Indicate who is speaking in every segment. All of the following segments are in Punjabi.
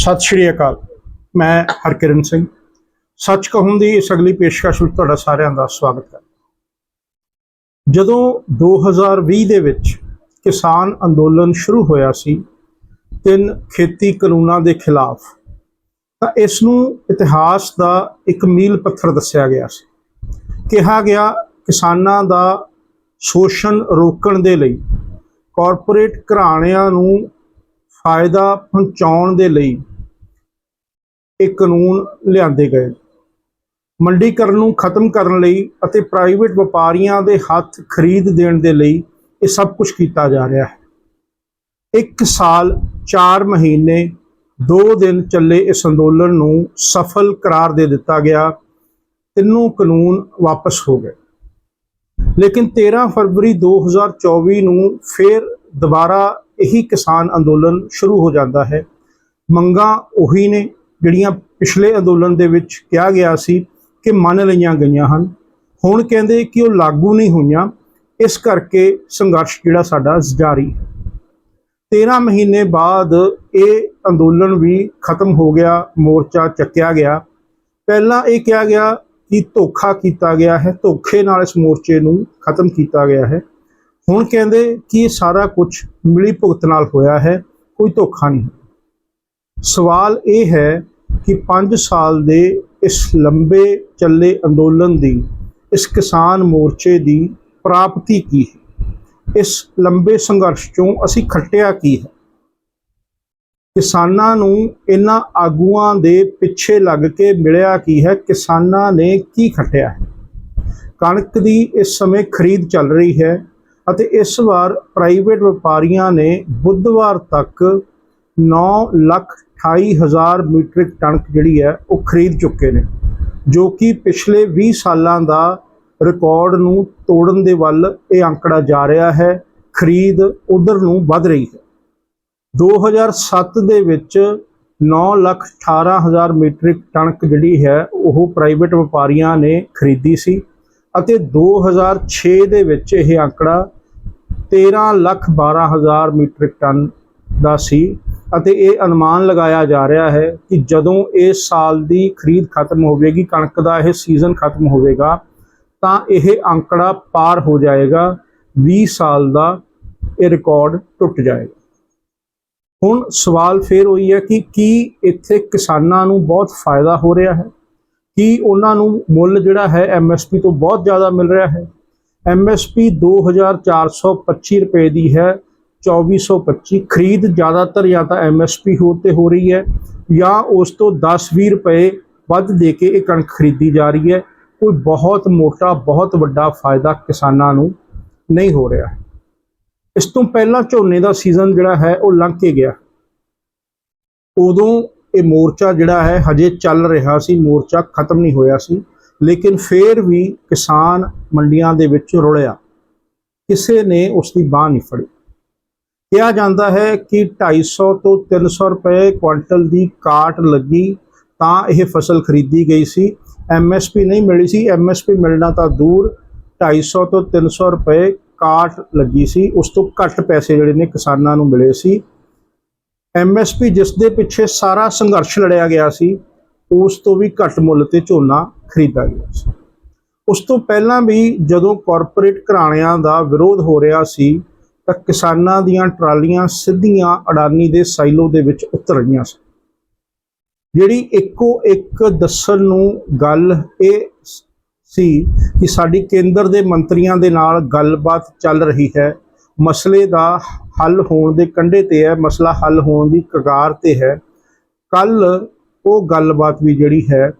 Speaker 1: ਸਤਿ ਸ਼੍ਰੀ ਅਕਾਲ। ਮੈਂ ਹਰਕਿਰਨ ਸਿੰਘ। ਸੱਚ ਕਹੂੰ ਦੀ ਇਸ ਅਗਲੀ ਪੇਸ਼ਕਸ਼ ਵਿੱਚ ਤੁਹਾਡਾ ਸਾਰਿਆਂ ਦਾ ਸਵਾਗਤ ਹੈ। ਜਦੋਂ 2020 ਦੇ ਵਿੱਚ ਕਿਸਾਨ ਅੰਦੋਲਨ ਸ਼ੁਰੂ ਹੋਇਆ ਸੀ, ਤਿੰਨ ਖੇਤੀ ਕਾਨੂੰਨਾਂ ਦੇ ਖਿਲਾਫ, ਤਾਂ ਇਸ ਨੂੰ ਇਤਿਹਾਸ ਦਾ ਇੱਕ ਮੀਲ ਪੱਥਰ ਦੱਸਿਆ ਗਿਆ ਸੀ। ਕਿਹਾ ਗਿਆ, ਕਿਸਾਨਾਂ ਦਾ ਸ਼ੋਸ਼ਣ ਰੋਕਣ ਦੇ ਲਈ ਕਾਰਪੋਰੇਟ ਘਰਾਣਿਆਂ ਨੂੰ ਫਾਇਦਾ ਪਹੁੰਚਾਉਣ ਦੇ ਲਈ ਇਹ ਕਾਨੂੰਨ ਲਿਆਂਦੇ ਗਏ। ਮੰਡੀਕਰਨ ਨੂੰ ਖਤਮ ਕਰਨ ਲਈ ਅਤੇ ਪ੍ਰਾਈਵੇਟ ਵਪਾਰੀਆਂ ਦੇ ਹੱਥ ਖਰੀਦ ਦੇਣ ਦੇ ਲਈ ਇਹ ਸਭ ਕੁਝ ਕੀਤਾ ਜਾ ਰਿਹਾ ਹੈ। ਇੱਕ ਸਾਲ 4 ਮਹੀਨੇ 2 ਦਿਨ ਚੱਲੇ ਇਸ ਅੰਦੋਲਨ ਨੂੰ ਸਫਲ ਕਰਾਰ ਦੇ ਦਿੱਤਾ ਗਿਆ। ਤਿੰਨੋਂ ਕਾਨੂੰਨ ਵਾਪਸ ਹੋ ਗਏ। ਲੇਕਿਨ 13 ਫਰਵਰੀ 2024 ਨੂੰ ਫਿਰ ਦੁਬਾਰਾ ਇਹੀ ਕਿਸਾਨ ਅੰਦੋਲਨ ਸ਼ੁਰੂ ਹੋ ਜਾਂਦਾ ਹੈ। ਮੰਗਾਂ ਉਹੀ ਨੇ। ਜਿਹੜੀਆਂ ਪਿਛਲੇ ਅੰਦੋਲਨ ਦੇ ਵਿੱਚ ਕਿਹਾ ਗਿਆ ਸੀ ਕਿ ਮੰਨ ਲਈਆਂ ਗਈਆਂ ਹਨ। ਹੁਣ ਕਹਿੰਦੇ ਕਿ ਉਹ ਲਾਗੂ ਨਹੀਂ ਹੋਈਆਂ। ਇਸ ਕਰਕੇ ਸੰਘਰਸ਼ ਜਿਹੜਾ ਸਾਡਾ ਜਾਰੀ ਹੈ। 13 ਮਹੀਨੇ ਬਾਅਦ ਇਹ ਅੰਦੋਲਨ ਵੀ ਖਤਮ ਹੋ ਗਿਆ, ਮੋਰਚਾ ਚੱਕਿਆ ਗਿਆ। ਪਹਿਲਾਂ ਇਹ ਕਿਹਾ ਗਿਆ ਕਿ ਧੋਖਾ ਕੀਤਾ ਗਿਆ ਹੈ, ਧੋਖੇ ਨਾਲ ਇਸ ਮੋਰਚੇ ਨੂੰ ਖਤਮ ਕੀਤਾ ਗਿਆ ਹੈ। ਹੁਣ ਕਹਿੰਦੇ ਕਿ ਇਹ ਸਾਰਾ ਕੁਝ ਮਿਲੀ ਭੁਗਤ ਨਾਲ ਹੋਇਆ ਹੈ, ਕੋਈ ਧੋਖਾ ਨਹੀਂ। ਸਵਾਲ ਇਹ ਹੈ ਕਿ 5 ਸਾਲ ਦੇ ਇਸ ਲੰਬੇ ਚੱਲੇ ਅੰਦੋਲਨ ਦੀ, ਇਸ ਕਿਸਾਨ ਮੋਰਚੇ ਦੀ ਪ੍ਰਾਪਤੀ ਕੀ ਹੈ? ਇਸ ਲੰਬੇ ਸੰਘਰਸ਼ ਚੋਂ ਅਸੀਂ ਖੱਟਿਆ ਕੀ ਹੈ? ਕਿਸਾਨਾਂ ਨੂੰ ਇਹਨਾਂ ਆਗੂਆਂ ਦੇ ਪਿੱਛੇ ਲੱਗ ਕੇ ਮਿਲਿਆ ਕੀ ਹੈ? ਕਿਸਾਨਾਂ ਨੇ ਕੀ ਖੱਟਿਆ ਹੈ? ਕਣਕ ਦੀ ਇਸ ਸਮੇਂ ਖਰੀਦ ਚੱਲ ਰਹੀ ਹੈ ਅਤੇ ਇਸ ਵਾਰ ਪ੍ਰਾਈਵੇਟ ਵਪਾਰੀਆਂ ਨੇ ਬੁੱਧਵਾਰ ਤੱਕ 9 ਲੱਖ 28 ਹਜ਼ਾਰ ਮੀਟ੍ਰਿਕ ਟਨ ਜਿਹੜੀ ਹੈ ਉਹ ਖਰੀਦ ਚੁੱਕੇ ਨੇ, ਜੋ ਕਿ ਪਿਛਲੇ 20 ਸਾਲਾਂ ਦਾ ਰਿਕਾਰਡ ਨੂੰ ਤੋੜਨ ਦੇ ਵੱਲ ਇਹ ਅੰਕੜਾ ਜਾ ਰਿਹਾ ਹੈ, ਖਰੀਦ ਉਧਰ ਨੂੰ ਵੱਧ ਰਹੀ ਹੈ। 2007 ਦੇ ਵਿੱਚ 9 ਲੱਖ 18 ਹਜ਼ਾਰ ਮੀਟ੍ਰਿਕ ਟਨ ਜਿਹੜੀ ਹੈ ਉਹ ਪ੍ਰਾਈਵੇਟ ਵਪਾਰੀਆਂ ਨੇ ਖਰੀਦੀ ਸੀ ਅਤੇ 2006 ਦੇ ਵਿੱਚ ਇਹ ਅੰਕੜਾ 13 ਲੱਖ 12 ਹਜ਼ਾਰ ਮੀਟ੍ਰਿਕ ਟਨ ਦਾ ਸੀ। ਅਤੇ ਇਹ ਅਨੁਮਾਨ ਲਗਾਇਆ ਜਾ ਰਿਹਾ ਹੈ ਕਿ ਜਦੋਂ ਇਸ ਸਾਲ ਦੀ ਖਰੀਦ ਖਤਮ ਹੋਵੇਗੀ, ਕਣਕ ਦਾ ਇਹ ਸੀਜ਼ਨ ਖਤਮ ਹੋਵੇਗਾ, ਤਾਂ ਇਹ ਅੰਕੜਾ ਪਾਰ ਹੋ ਜਾਏਗਾ 20 ਸਾਲ ਦਾ ਇਹ ਰਿਕਾਰਡ ਟੁੱਟ ਜਾਏਗਾ। ਹੁਣ ਸਵਾਲ ਫੇਰ ਹੋਈ ਹੈ ਕਿ ਕੀ ਇੱਥੇ ਕਿਸਾਨਾਂ ਨੂੰ ਬਹੁਤ ਫਾਇਦਾ ਹੋ ਰਿਹਾ ਹੈ? ਕੀ ਉਹਨਾਂ ਨੂੰ ਮੁੱਲ ਜਿਹੜਾ ਹੈ ਐਮਐਸਪੀ ਤੋਂ ਬਹੁਤ ਜ਼ਿਆਦਾ ਮਿਲ ਰਿਹਾ ਹੈ? ਐਮਐਸਪੀ 2425 ਰੁਪਏ ਦੀ ਹੈ 2425 ਖਰੀਦ ਜ਼ਿਆਦਾਤਰ ਜਾਂ ਤਾਂ ਐਮਐਸਪੀ ਹੋ ਤੇ ਹੋ ਰਹੀ ਹੈ ਜਾਂ ਉਸ ਤੋਂ 10-20 ਰੁਪਏ ਵੱਧ ਦੇ ਕੇ ਇਹ ਕਣਕ ਖਰੀਦੀ ਜਾ ਰਹੀ ਹੈ। ਕੋਈ ਬਹੁਤ ਮੋਟਾ, ਬਹੁਤ ਵੱਡਾ ਫਾਇਦਾ ਕਿਸਾਨਾਂ ਨੂੰ ਨਹੀਂ ਹੋ ਰਿਹਾ। ਇਸ ਤੋਂ ਪਹਿਲਾਂ ਝੋਨੇ ਦਾ ਸੀਜ਼ਨ ਜਿਹੜਾ ਹੈ ਉਹ ਲੰਘ ਕੇ ਗਿਆ। ਉਦੋਂ ਇਹ ਮੋਰਚਾ ਜਿਹੜਾ ਹੈ ਹਜੇ ਚੱਲ ਰਿਹਾ ਸੀ, ਮੋਰਚਾ ਖਤਮ ਨਹੀਂ ਹੋਇਆ ਸੀ, ਲੇਕਿਨ ਫੇਰ ਵੀ ਕਿਸਾਨ ਮੰਡੀਆਂ ਦੇ ਵਿੱਚ ਰੁਲਿਆ। ਕਿਸੇ ਨੇ ਉਸ ਦੀ ਬਾਹ ਨਹੀਂ ਫੜੀ। ਕਿਹਾ ਜਾਂਦਾ ਹੈ ਕਿ 250 ਤੋਂ 300 ਰੁਪਏ ਕੁਇੰਟਲ ਦੀ ਕਾਟ ਲੱਗੀ ਤਾਂ ਇਹ ਫਸਲ ਖਰੀਦੀ ਗਈ ਸੀ। ਐਮਐਸਪੀ ਨਹੀਂ ਮਿਲੀ ਸੀ। ਐਮਐਸਪੀ ਮਿਲਣਾ ਤਾਂ ਦੂਰ। 250 ਤੋਂ 300 ਰੁਪਏ ਕਾਟ ਲੱਗੀ ਸੀ। ਉਸ ਤੋਂ ਘੱਟ ਪੈਸੇ ਜਿਹੜੇ ਨੇ ਕਿਸਾਨਾਂ ਨੂੰ ਮਿਲੇ ਸੀ। ਐਮਐਸਪੀ ਜਿਸ ਦੇ ਪਿੱਛੇ ਸਾਰਾ ਸੰਘਰਸ਼ ਲੜਿਆ ਗਿਆ ਸੀ, ਉਸ ਤੋਂ ਵੀ ਘੱਟ ਮੁੱਲ ਤੇ ਝੋਨਾ ਖਰੀਦਾ ਗਿਆ ਸੀ। ਉਸ ਤੋਂ ਪਹਿਲਾਂ ਵੀ ਜਦੋਂ ਕਾਰਪੋਰੇਟ ਘਰਾਣਿਆਂ ਦਾ ਵਿਰੋਧ ਹੋ ਰਿਹਾ ਸੀ ਤਾਂ ਕਿਸਾਨਾਂ ਦੀਆਂ ਟਰਾਲੀਆਂ ਸਿੱਧੀਆਂ ਅਡਾਨੀ ਦੇ ਸਾਈਲੋ ਦੇ ਵਿੱਚ ਉਤਰ ਰਹੀਆਂ ਸੀ ਜਿਹੜੀ ਇੱਕੋ ਇੱਕ ਦੱਸਣ ਨੂੰ ਗੱਲ ਇਹ ਸੀ ਕਿ ਸਾਡੀ ਕੇਂਦਰ ਦੇ ਮੰਤਰੀਆਂ ਦੇ ਨਾਲ ਗੱਲਬਾਤ ਚੱਲ ਰਹੀ ਹੈ। ਮਸਲੇ ਦਾ ਹੱਲ ਹੋਣ ਦੇ ਕੰਢੇ ਤੇ ਹੈ, ਮਸਲਾ ਹੱਲ ਹੋਣ ਦੀ ਕਗਾਰ ਤੇ ਹੈ। ਕੱਲ ਉਹ ਗੱਲਬਾਤ ਵੀ ਜਿਹੜੀ ਹੈ,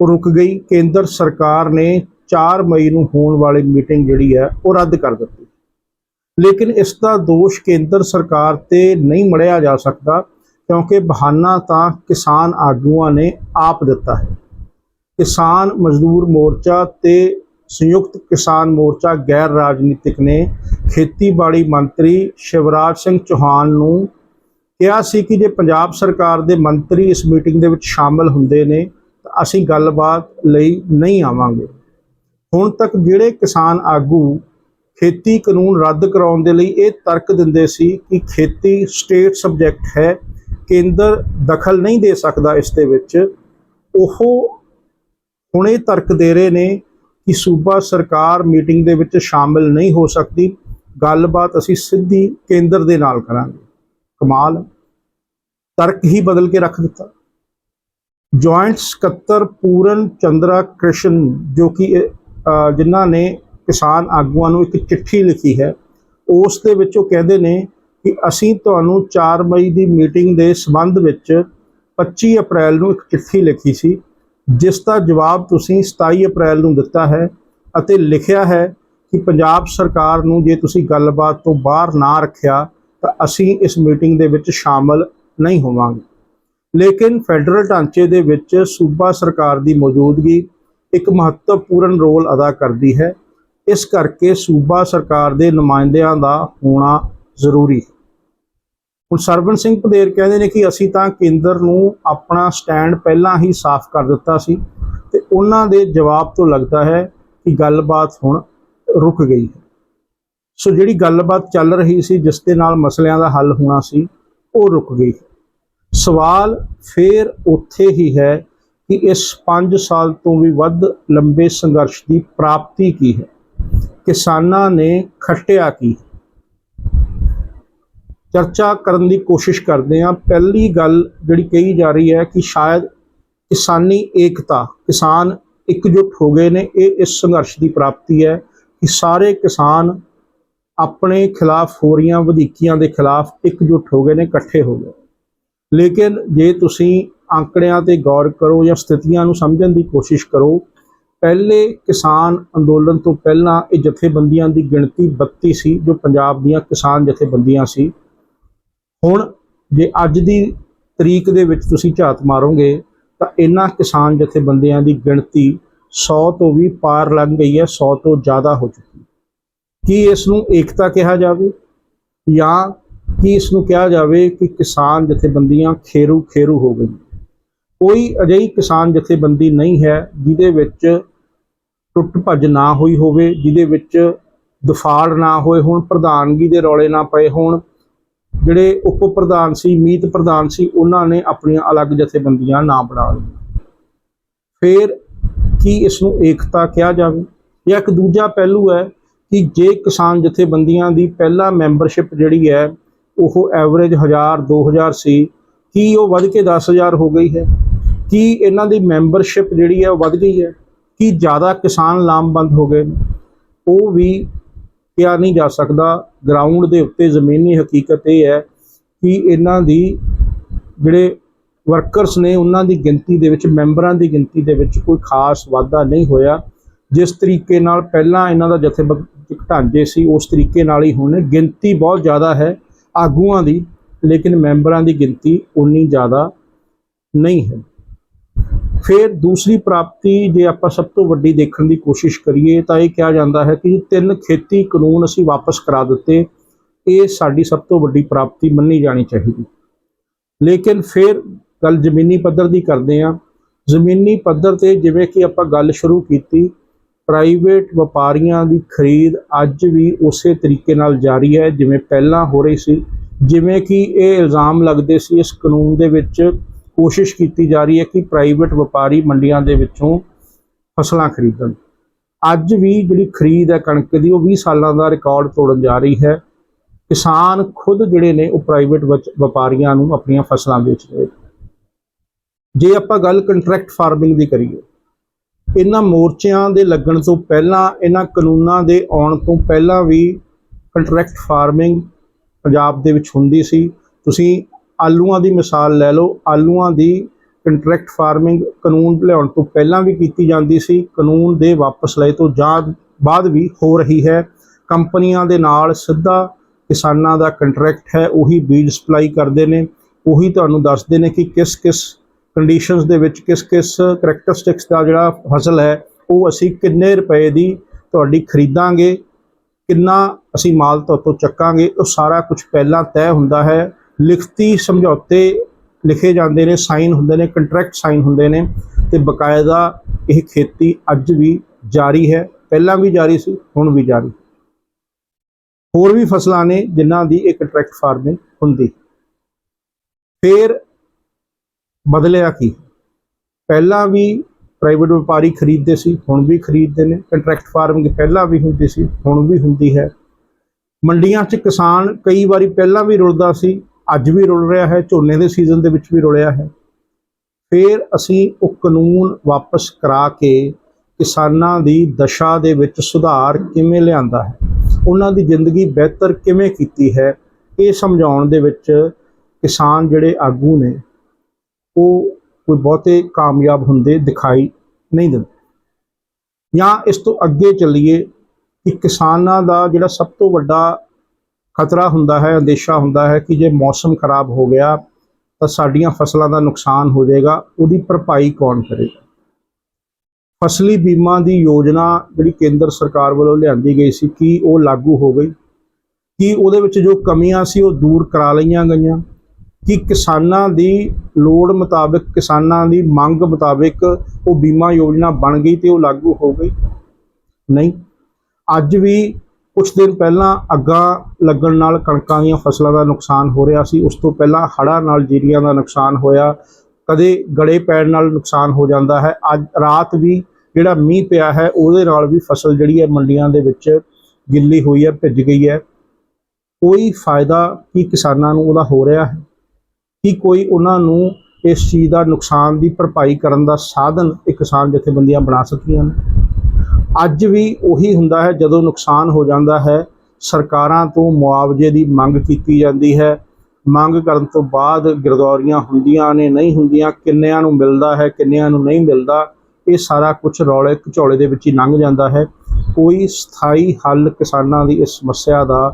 Speaker 1: ਉਹ ਰੁਕ ਗਈ। ਕੇਂਦਰ ਸਰਕਾਰ ਨੇ 4 ਮਈ ਨੂੰ ਹੋਣ ਵਾਲੀ ਮੀਟਿੰਗ ਜਿਹੜੀ ਹੈ, ਉਹ ਰੱਦ ਕਰ ਦਿੱਤੀ। ਲੇਕਿਨ ਇਸ ਦਾ ਦੋਸ਼ ਕੇਂਦਰ ਸਰਕਾਰ ਤੇ ਨਹੀਂ ਮੜਿਆ ਜਾ ਸਕਦਾ, ਕਿਉਂਕਿ ਬਹਾਨਾ ਤਾਂ ਕਿਸਾਨ ਆਗੂਆਂ ਨੇ ਆਪ ਦਿੱਤਾ ਹੈ। ਕਿਸਾਨ ਮਜ਼ਦੂਰ ਮੋਰਚਾ ਤੇ ਸੰਯੁਕਤ ਕਿਸਾਨ ਮੋਰਚਾ ਗੈਰ ਰਾਜਨੀਤਿਕ ਨੇ ਖੇਤੀਬਾੜੀ ਮੰਤਰੀ ਸ਼ਿਵਰਾਜ ਸਿੰਘ ਚੌਹਾਨ ਨੂੰ ਕਿਹਾ ਸੀ ਕਿ ਜੇ ਪੰਜਾਬ ਸਰਕਾਰ ਦੇ ਮੰਤਰੀ ਇਸ ਮੀਟਿੰਗ ਦੇ ਵਿੱਚ ਸ਼ਾਮਲ ਹੁੰਦੇ ਨੇ, ਤਾਂ ਅਸੀਂ ਗੱਲਬਾਤ ਲਈ ਨਹੀਂ ਆਵਾਂਗੇ। ਹੁਣ ਤੱਕ ਜਿਹੜੇ ਕਿਸਾਨ ਆਗੂ ਖੇਤੀ ਕਾਨੂੰਨ ਰੱਦ ਕਰਾਉਣ ਦੇ ਲਈ ਇਹ ਤਰਕ ਦਿੰਦੇ ਸੀ ਕਿ ਖੇਤੀ ਸਟੇਟ ਸਬਜੈਕਟ ਹੈ, ਕੇਂਦਰ ਦਖਲ ਨਹੀਂ ਦੇ ਸਕਦਾ ਇਸ ਦੇ ਵਿੱਚ। ਉਹ ਹੁਣੇ ਤਰਕ ਦੇ ਰਹੇ ਨੇ ਕਿ ਸੂਬਾ ਸਰਕਾਰ ਮੀਟਿੰਗ ਦੇ ਵਿੱਚ ਸ਼ਾਮਿਲ ਨਹੀਂ ਹੋ ਸਕਦੀ। ਗੱਲਬਾਤ ਅਸੀਂ ਸਿੱਧੀ ਕੇਂਦਰ ਦੇ ਨਾਲ ਕਰਾਂਗੇ। ਕਮਾਲ। ਤਰਕ ਹੀ ਬਦਲ ਕੇ ਰੱਖ ਦਿੱਤਾ। ਜੁਆਇੰਟ ਸਕੱਤਰ ਪੂਰਨ ਚੰਦਰਾ ਕ੍ਰਿਸ਼ਨ ਜੋ ਕਿ ਜਿਨ੍ਹਾਂ ਨੇ ਕਿਸਾਨ ਆਗੂਆਂ ਨੂੰ ਇੱਕ ਚਿੱਠੀ ਲਿਖੀ ਹੈ। ਉਸ ਦੇ ਵਿੱਚ ਉਹ ਕਹਿੰਦੇ ਨੇ ਕਿ ਅਸੀਂ ਤੁਹਾਨੂੰ 4 ਮਈ ਦੀ ਮੀਟਿੰਗ ਦੇ ਸੰਬੰਧ ਵਿੱਚ 25 ਅਪ੍ਰੈਲ ਨੂੰ ਇੱਕ ਚਿੱਠੀ ਲਿਖੀ ਸੀ, ਜਿਸ ਦਾ ਜਵਾਬ ਤੁਸੀਂ 27 ਅਪ੍ਰੈਲ ਨੂੰ ਦਿੱਤਾ ਹੈ ਅਤੇ ਲਿਖਿਆ ਹੈ ਕਿ ਪੰਜਾਬ ਸਰਕਾਰ ਨੂੰ ਜੇ ਤੁਸੀਂ ਗੱਲਬਾਤ ਤੋਂ ਬਾਹਰ ਨਾ ਰੱਖਿਆ ਤਾਂ ਅਸੀਂ ਇਸ ਮੀਟਿੰਗ ਦੇ ਵਿੱਚ ਸ਼ਾਮਲ ਨਹੀਂ ਹੋਵਾਂਗੇ। ਲੇਕਿਨ ਫੈਡਰਲ ਢਾਂਚੇ ਦੇ ਵਿੱਚ ਸੂਬਾ ਸਰਕਾਰ ਦੀ ਮੌਜੂਦਗੀ ਇੱਕ ਮਹੱਤਵਪੂਰਨ ਰੋਲ ਅਦਾ ਕਰਦੀ ਹੈ। ਇਸ ਕਰਕੇ ਸੂਬਾ ਸਰਕਾਰ ਦੇ ਨੁਮਾਇੰਦਿਆਂ ਦਾ ਹੋਣਾ ਜ਼ਰੂਰੀ ਹੈ। ਹੁਣ ਸਰਵਨ ਸਿੰਘ ਪਦੇਰ ਕਹਿੰਦੇ ਨੇ ਕਿ ਅਸੀਂ ਤਾਂ ਕੇਂਦਰ ਨੂੰ ਆਪਣਾ ਸਟੈਂਡ ਪਹਿਲਾਂ ਹੀ ਸਾਫ਼ ਕਰ ਦਿੱਤਾ ਸੀ ਤੇ ਉਹਨਾਂ ਦੇ ਜਵਾਬ ਤੋਂ ਲੱਗਦਾ ਹੈ ਕਿ ਗੱਲਬਾਤ ਹੁਣ ਰੁਕ ਗਈ ਹੈ। ਸੋ ਜਿਹੜੀ ਗੱਲਬਾਤ ਚੱਲ ਰਹੀ ਸੀ, ਜਿਸ ਦੇ ਨਾਲ ਮਸਲਿਆਂ ਦਾ ਹੱਲ ਹੋਣਾ ਸੀ, ਉਹ ਰੁਕ ਗਈ ਸਵਾਲ ਫੇਰ ਉੱਥੇ ਹੀ ਹੈ ਕਿ ਇਸ 5 ਸਾਲ ਤੋਂ ਵੀ ਵੱਧ ਲੰਬੇ ਸੰਘਰਸ਼ ਦੀ ਪ੍ਰਾਪਤੀ ਕੀ ਹੈ? ਕਿਸਾਨਾਂ ਨੇ ਖੱਟਿਆ ਕੀ? ਚਰਚਾ ਕਰਨ ਦੀ ਕੋਸ਼ਿਸ਼ ਕਰਦੇ ਹਾਂ। ਪਹਿਲੀ ਗੱਲ ਜਿਹੜੀ ਕਹੀ ਜਾ ਰਹੀ ਹੈ ਕਿ ਸ਼ਾਇਦ ਕਿਸਾਨੀ ਏਕਤਾ, ਕਿਸਾਨ ਇਕਜੁੱਟ ਹੋ ਗਏ ਨੇ, ਇਹ ਇਸ ਸੰਘਰਸ਼ ਦੀ ਪ੍ਰਾਪਤੀ ਹੈ ਕਿ ਸਾਰੇ ਕਿਸਾਨ ਆਪਣੇ ਖਿਲਾਫ ਹੋ ਰਹੀਆਂ ਵਧੀਕੀਆਂ ਦੇ ਖਿਲਾਫ ਇਕਜੁੱਟ ਹੋ ਗਏ ਨੇ, ਇਕੱਠੇ ਹੋ ਗਏ। ਲੇਕਿਨ ਜੇ ਤੁਸੀਂ ਅੰਕੜਿਆਂ ਤੇ ਗੌਰ ਕਰੋ ਜਾਂ ਸਥਿਤੀਆਂ ਨੂੰ ਸਮਝਣ ਦੀ ਕੋਸ਼ਿਸ਼ ਕਰੋ ਪਹਿਲੇ ਕਿਸਾਨ ਅੰਦੋਲਨ ਤੋਂ ਪਹਿਲਾਂ ਇਹ ਜਥੇਬੰਦੀਆਂ ਦੀ ਗਿਣਤੀ 32 ਸੀ, ਜੋ ਪੰਜਾਬ ਦੀਆਂ ਕਿਸਾਨ ਜਥੇਬੰਦੀਆਂ ਸੀ। ਹੁਣ ਜੇ ਅੱਜ ਦੀ ਤਰੀਕ ਦੇ ਵਿੱਚ ਤੁਸੀਂ ਝਾਤ ਮਾਰੋਗੇ, ਤਾਂ ਇਹਨਾਂ ਕਿਸਾਨ ਜਥੇਬੰਦੀਆਂ ਦੀ ਗਿਣਤੀ 100 ਤੋਂ ਵੀ ਪਾਰ ਲੰਘ ਗਈ ਹੈ 100 ਤੋਂ ਜ਼ਿਆਦਾ ਹੋ ਚੁੱਕੀ ਕੀ ਇਸ ਨੂੰ ਏਕਤਾ ਕਿਹਾ ਜਾਵੇ ਜਾਂ ਕੀ ਇਸ ਨੂੰ ਕਿਹਾ ਜਾਵੇ ਕਿ ਕਿਸਾਨ ਜਥੇਬੰਦੀਆਂ ਖੇਰੂ ਖੇਰੂ ਹੋ ਗਈਆਂ? ਕੋਈ ਅਜਿਹੀ ਕਿਸਾਨ ਜਥੇਬੰਦੀ ਨਹੀਂ ਹੈ ਜਿਹਦੇ ਵਿੱਚ ਟੁੱਟ ਭੱਜ ਨਾ ਹੋਈ ਹੋਵੇ, ਜਿਹਦੇ ਵਿੱਚ ਦਫਾੜ ਨਾ ਹੋਏ ਹੋਣ, ਪ੍ਰਧਾਨਗੀ ਦੇ ਰੌਲੇ ਨਾ ਪਏ ਹੋਣ। ਜਿਹੜੇ ਉਪ ਪ੍ਰਧਾਨ ਸੀ, ਮੀਤ ਪ੍ਰਧਾਨ ਸੀ, ਉਹਨਾਂ ਨੇ ਆਪਣੀਆਂ ਅਲੱਗ ਜਥੇਬੰਦੀਆਂ ਨਾ ਬਣਾ ਲਈਆਂ। ਫਿਰ ਕੀ ਇਸ ਨੂੰ ਏਕਤਾ ਕਿਹਾ ਜਾਵੇ? ਜਾਂ ਇੱਕ ਦੂਜਾ ਪਹਿਲੂ ਹੈ ਕਿ ਜੇ ਕਿਸਾਨ ਜਥੇਬੰਦੀਆਂ ਦੀ ਪਹਿਲਾ ਮੈਂਬਰਸ਼ਿਪ ਜਿਹੜੀ ਹੈ, ਉਹ ਐਵਰੇਜ 1000 2000 ਸੀ, ਕੀ ਉਹ ਵੱਧ ਕੇ 10000 ਹੋ ਗਈ ਹੈ? ਕੀ ਇਹਨਾਂ ਦੀ ਮੈਂਬਰਸ਼ਿਪ ਜਿਹੜੀ ਹੈ ਉਹ ਵੱਧ ਗਈ ਹੈ? ਕੀ ਜ਼ਿਆਦਾ ਕਿਸਾਨ ਲਾਮਬੰਦ ਹੋ ਗਏ ਨੇ? ਉਹ ਵੀ ਕਿਹਾ ਨਹੀਂ ਜਾ ਸਕਦਾ। ਗਰਾਊਂਡ ਦੇ ਉੱਤੇ ਜ਼ਮੀਨੀ ਹਕੀਕਤ ਇਹ ਹੈ ਕਿ ਇਹਨਾਂ ਦੀ ਜਿਹੜੇ ਵਰਕਰਸ ਨੇ, ਉਹਨਾਂ ਦੀ ਗਿਣਤੀ ਦੇ ਵਿੱਚ, ਮੈਂਬਰਾਂ ਦੀ ਗਿਣਤੀ ਦੇ ਵਿੱਚ ਕੋਈ ਖਾਸ ਵਾਧਾ ਨਹੀਂ ਹੋਇਆ। ਜਿਸ ਤਰੀਕੇ ਨਾਲ ਪਹਿਲਾਂ ਇਹਨਾਂ ਦਾ ਜਥੇਬੰਦਕ ਢਾਂਚੇ ਸੀ, ਉਸ ਤਰੀਕੇ ਨਾਲ ਹੀ ਹੁਣ ਗਿਣਤੀ ਬਹੁਤ ਜ਼ਿਆਦਾ ਹੈ ਆਗੂਆਂ ਦੀ, ਲੇਕਿਨ ਮੈਂਬਰਾਂ ਦੀ ਗਿਣਤੀ ਉਨੀ ਜ਼ਿਆਦਾ ਨਹੀਂ ਹੈ। ਫਿਰ ਦੂਸਰੀ ਪ੍ਰਾਪਤੀ ਜੇ ਆਪਾਂ ਸਭ ਤੋਂ ਵੱਡੀ ਦੇਖਣ ਦੀ ਕੋਸ਼ਿਸ਼ ਕਰੀਏ ਤਾਂ ਇਹ ਕਿਹਾ ਜਾਂਦਾ ਹੈ ਕਿ ਤਿੰਨ ਖੇਤੀ ਕਾਨੂੰਨ ਅਸੀਂ ਵਾਪਸ ਕਰਾ ਦਿੱਤੇ, ਇਹ ਸਾਡੀ ਸਭ ਤੋਂ ਵੱਡੀ ਪ੍ਰਾਪਤੀ ਮੰਨੀ ਜਾਣੀ ਚਾਹੀਦੀ। ਲੇਕਿਨ ਫਿਰ ਗੱਲ ਜ਼ਮੀਨੀ ਪੱਧਰ ਦੀ ਕਰਦੇ ਹਾਂ। ਜ਼ਮੀਨੀ ਪੱਧਰ ਤੇ ਜਿਵੇਂ ਕਿ ਆਪਾਂ ਗੱਲ ਸ਼ੁਰੂ ਕੀਤੀ, ਪ੍ਰਾਈਵੇਟ ਵਪਾਰੀਆਂ ਦੀ ਖਰੀਦ ਅੱਜ ਵੀ ਉਸੇ ਤਰੀਕੇ ਨਾਲ ਜਾਰੀ ਹੈ, ਜਿਵੇਂ ਪਹਿਲਾਂ ਹੋ ਰਹੀ ਸੀ। ਜਿਵੇਂ ਕਿ ਇਹ ਇਲਜ਼ਾਮ ਲੱਗਦੇ ਸੀ ਇਸ ਕਾਨੂੰਨ ਦੇ ਵਿੱਚ ਕੋਸ਼ਿਸ਼ ਕੀਤੀ ਜਾ ਰਹੀ ਹੈ ਕਿ ਪ੍ਰਾਈਵੇਟ ਵਪਾਰੀ ਮੰਡੀਆਂ ਦੇ ਵਿੱਚੋਂ ਫਸਲਾਂ ਖਰੀਦਣ। ਅੱਜ ਵੀ ਜਿਹੜੀ ਖਰੀਦ ਹੈ ਕਣਕ ਦੀ, ਉਹ 20 ਸਾਲਾਂ ਦਾ ਰਿਕਾਰਡ ਤੋੜਨ ਜਾ ਰਹੀ ਹੈ। ਕਿਸਾਨ ਖੁਦ ਜਿਹੜੇ ਨੇ, ਉਹ ਪ੍ਰਾਈਵੇਟ ਵਪਾਰੀਆਂ ਨੂੰ ਆਪਣੀਆਂ ਫਸਲਾਂ ਵੇਚ ਰਹੇ ਜੇ ਆਪਾਂ ਗੱਲ ਕੰਟਰੈਕਟ ਫਾਰਮਿੰਗ ਦੀ ਕਰੀਏ, ਇਹਨਾਂ ਮੋਰਚਿਆਂ ਦੇ ਲੱਗਣ ਤੋਂ ਪਹਿਲਾਂ, ਇਹਨਾਂ ਕਾਨੂੰਨਾਂ ਦੇ ਆਉਣ ਤੋਂ ਪਹਿਲਾਂ ਵੀ ਕੰਟਰੈਕਟ ਫਾਰਮਿੰਗ ਪੰਜਾਬ ਦੇ ਵਿੱਚ ਹੁੰਦੀ ਸੀ। ਤੁਸੀਂ ਆਲੂਆਂ ਦੀ ਮਿਸਾਲ ਲੈ ਲਓ। ਆਲੂਆਂ ਦੀ ਕੰਟਰੈਕਟ ਫਾਰਮਿੰਗ ਕਾਨੂੰਨ ਲਿਆਉਣ ਤੋਂ ਪਹਿਲਾਂ ਵੀ ਕੀਤੀ ਜਾਂਦੀ ਸੀ। ਕਾਨੂੰਨ ਦੇ ਵਾਪਸ ਲਏ ਤੋਂ ਜਾਂ ਬਾਅਦ ਵੀ ਹੋ ਰਹੀ ਹੈ। ਕੰਪਨੀਆਂ ਦੇ ਨਾਲ ਸਿੱਧਾ ਕਿਸਾਨਾਂ ਦਾ ਕੰਟਰੈਕਟ ਹੈ, ਉਹੀ ਬੀਜ ਸਪਲਾਈ ਕਰਦੇ ਨੇ। ਉਹੀ ਤੁਹਾਨੂੰ ਦੱਸਦੇ ਨੇ ਕਿ ਕਿਸ ਕਿਸ ਕੰਡੀਸ਼ਨਸ ਦੇ ਵਿੱਚ ਕਿਸ ਕਿਸ ਕਰੈਕਟਰਿਸਟਿਕਸ ਦਾ ਜਿਹੜਾ ਫਸਲ ਹੈ, ਉਹ ਅਸੀਂ ਕਿੰਨੇ ਰੁਪਏ ਦੀ ਤੁਹਾਡੀ ਖਰੀਦਾਂਗੇ, ਕਿੰਨਾ ਅਸੀਂ ਮਾਲ ਤੁਹਾਤੋਂ ਚੱਕਾਂਗੇ, ਉਹ ਸਾਰਾ ਕੁਝ ਪਹਿਲਾਂ ਤੈਅ ਹੁੰਦਾ ਹੈ। ਲਿਖਤੀ ਸਮਝੌਤੇ ਲਿਖੇ ਜਾਂਦੇ ਨੇ ਸਾਈਨ ਹੁੰਦੇ ਨੇ ਕੰਟਰੈਕਟ ਸਾਈਨ ਹੁੰਦੇ ਨੇ ਤੇ ਬਕਾਇਦਾ ਇਹ ਖੇਤੀ ਅੱਜ ਵੀ ਜਾਰੀ ਹੈ, ਪਹਿਲਾਂ ਵੀ ਜਾਰੀ ਸੀ, ਹੁਣ ਵੀ ਜਾਰੀ। ਹੋਰ ਵੀ ਫਸਲਾਂ ਨੇ ਜਿਨ੍ਹਾਂ ਦੀ ਇਹ ਕੰਟਰੈਕਟ ਫਾਰਮਿੰਗ ਹੁੰਦੀ। ਫਿਰ ਬਦਲਿਆ ਕੀ? ਪਹਿਲਾਂ ਵੀ ਪ੍ਰਾਈਵੇਟ ਵਪਾਰੀ ਖਰੀਦਦੇ ਸੀ, ਹੁਣ ਵੀ ਖਰੀਦਦੇ ਨੇ ਕੰਟਰੈਕਟ ਫਾਰਮਿੰਗ ਪਹਿਲਾਂ ਵੀ ਹੁੰਦੀ ਸੀ, ਹੁਣ ਵੀ ਹੁੰਦੀ ਹੈ। ਮੰਡੀਆਂ 'ਚ ਕਿਸਾਨ ਕਈ ਵਾਰੀ ਪਹਿਲਾਂ ਵੀ ਰੁਲਦਾ ਸੀ ਅੱਜ ਵੀ ਰੁਲ ਰਿਹਾ ਹੈ, ਝੋਨੇ ਦੇ ਸੀਜ਼ਨ ਦੇ ਵਿੱਚ ਵੀ ਰੁਲਿਆ ਹੈ। ਫਿਰ ਅਸੀਂ ਉਹ ਕਾਨੂੰਨ ਵਾਪਸ ਕਰਾ ਕੇ ਕਿਸਾਨਾਂ ਦੀ ਦਸ਼ਾ ਦੇ ਵਿੱਚ ਸੁਧਾਰ ਕਿਵੇਂ ਲਿਆਂਦਾ ਹੈ, ਉਹਨਾਂ ਦੀ ਜ਼ਿੰਦਗੀ ਬਿਹਤਰ ਕਿਵੇਂ ਕੀਤੀ ਹੈ, ਇਹ ਸਮਝਾਉਣ ਦੇ ਵਿੱਚ ਕਿਸਾਨ ਜਿਹੜੇ ਆਗੂ ਨੇ, ਉਹ ਕੋਈ ਬਹੁਤੇ ਕਾਮਯਾਬ ਹੁੰਦੇ ਦਿਖਾਈ ਨਹੀਂ ਦਿੰਦੇ। ਜਾਂ ਇਸ ਤੋਂ ਅੱਗੇ ਚੱਲੀਏ ਕਿ ਕਿਸਾਨਾਂ ਦਾ ਜਿਹੜਾ ਸਭ ਤੋਂ ਵੱਡਾ ਖਤਰਾ ਹੁੰਦਾ ਹੈ, ਅੰਦੇਸ਼ਾ ਹੁੰਦਾ ਹੈ ਕਿ ਜੇ ਮੌਸਮ ਖਰਾਬ ਹੋ ਗਿਆ ਤਾਂ ਸਾਡੀਆਂ ਫਸਲਾਂ ਦਾ ਨੁਕਸਾਨ ਹੋ ਜਾਏਗਾ, ਉਹਦੀ ਭਰਪਾਈ ਕੌਣ ਕਰੇਗਾ ਫਸਲੀ ਬੀਮਾ ਦੀ ਯੋਜਨਾ ਜਿਹੜੀ ਕੇਂਦਰ ਸਰਕਾਰ ਵੱਲੋਂ ਲਿਆਂਦੀ ਗਈ ਸੀ, ਕੀ ਉਹ ਲਾਗੂ ਹੋ ਗਈ? ਕੀ ਉਹਦੇ ਵਿੱਚ ਜੋ ਕਮੀਆਂ ਸੀ, ਉਹ ਦੂਰ ਕਰਾ ਲਈਆਂ ਗਈਆਂ? ਕਿ ਕਿਸਾਨਾਂ ਦੀ ਲੋੜ ਮੁਤਾਬਕ, ਕਿਸਾਨਾਂ ਦੀ ਮੰਗ ਮੁਤਾਬਕ ਉਹ ਬੀਮਾ ਯੋਜਨਾ ਬਣ ਗਈ ਤੇ ਉਹ ਲਾਗੂ ਹੋ ਗਈ? ਨਹੀਂ। ਅੱਜ ਵੀ ਕੁਝ ਦਿਨ ਪਹਿਲਾਂ ਅੱਗਾਂ ਲੱਗਣ ਨਾਲ ਕਣਕਾਂ ਦੀਆਂ ਫਸਲਾਂ ਦਾ ਨੁਕਸਾਨ ਹੋ ਰਿਹਾ ਸੀ। ਉਸ ਤੋਂ ਪਹਿਲਾਂ ਹੜ੍ਹਾਂ ਨਾਲ ਜੀਰੀਆਂ ਦਾ ਨੁਕਸਾਨ ਹੋਇਆ। ਕਦੇ ਗੜੇ ਪੈਣ ਨਾਲ ਨੁਕਸਾਨ ਹੋ ਜਾਂਦਾ ਹੈ। ਅੱਜ ਰਾਤ ਵੀ ਜਿਹੜਾ ਮੀਂਹ ਪਿਆ ਹੈ, ਉਹਦੇ ਨਾਲ ਵੀ ਫਸਲ ਜਿਹੜੀ ਹੈ ਮੰਡੀਆਂ ਦੇ ਵਿੱਚ ਗਿੱਲੀ ਹੋਈ ਹੈ, ਭਿੱਜ ਗਈ ਹੈ। ਕੋਈ ਫਾਇਦਾ ਕੀ ਕਿਸਾਨਾਂ ਨੂੰ ਉਹਦਾ ਹੋ ਰਿਹਾ ਹੈ? ਕੀ ਕੋਈ ਉਹਨਾਂ ਨੂੰ ਇਸ ਚੀਜ਼ ਦਾ ਨੁਕਸਾਨ ਦੀ ਭਰਪਾਈ ਕਰਨ ਦਾ ਸਾਧਨ ਇਹ ਕਿਸਾਨ ਜਥੇਬੰਦੀਆਂ ਬਣਾ ਸਕਦੀਆਂ ਨੇ? ਅੱਜ ਵੀ ਉਹੀ ਹੁੰਦਾ ਹੈ ਜਦੋਂ ਨੁਕਸਾਨ ਹੋ ਜਾਂਦਾ ਹੈ, ਸਰਕਾਰਾਂ ਤੋਂ ਮੁਆਵਜ਼ੇ ਦੀ ਮੰਗ ਕੀਤੀ ਜਾਂਦੀ ਹੈ। ਮੰਗ ਕਰਨ ਤੋਂ ਬਾਅਦ ਗਿਰਦੌਰੀਆਂ ਹੁੰਦੀਆਂ ਨੇ, ਨਹੀਂ ਹੁੰਦੀਆਂ, ਕਿੰਨਿਆਂ ਨੂੰ ਮਿਲਦਾ ਹੈ, ਕਿੰਨਿਆਂ ਨੂੰ ਨਹੀਂ ਮਿਲਦਾ, ਇਹ ਸਾਰਾ ਕੁਝ ਰੌਲੇ ਘਚੌਲੇ ਦੇ ਵਿੱਚ ਹੀ ਲੰਘ ਜਾਂਦਾ ਹੈ। ਕੋਈ ਸਥਾਈ ਹੱਲ ਕਿਸਾਨਾਂ ਦੀ ਇਸ ਸਮੱਸਿਆ ਦਾ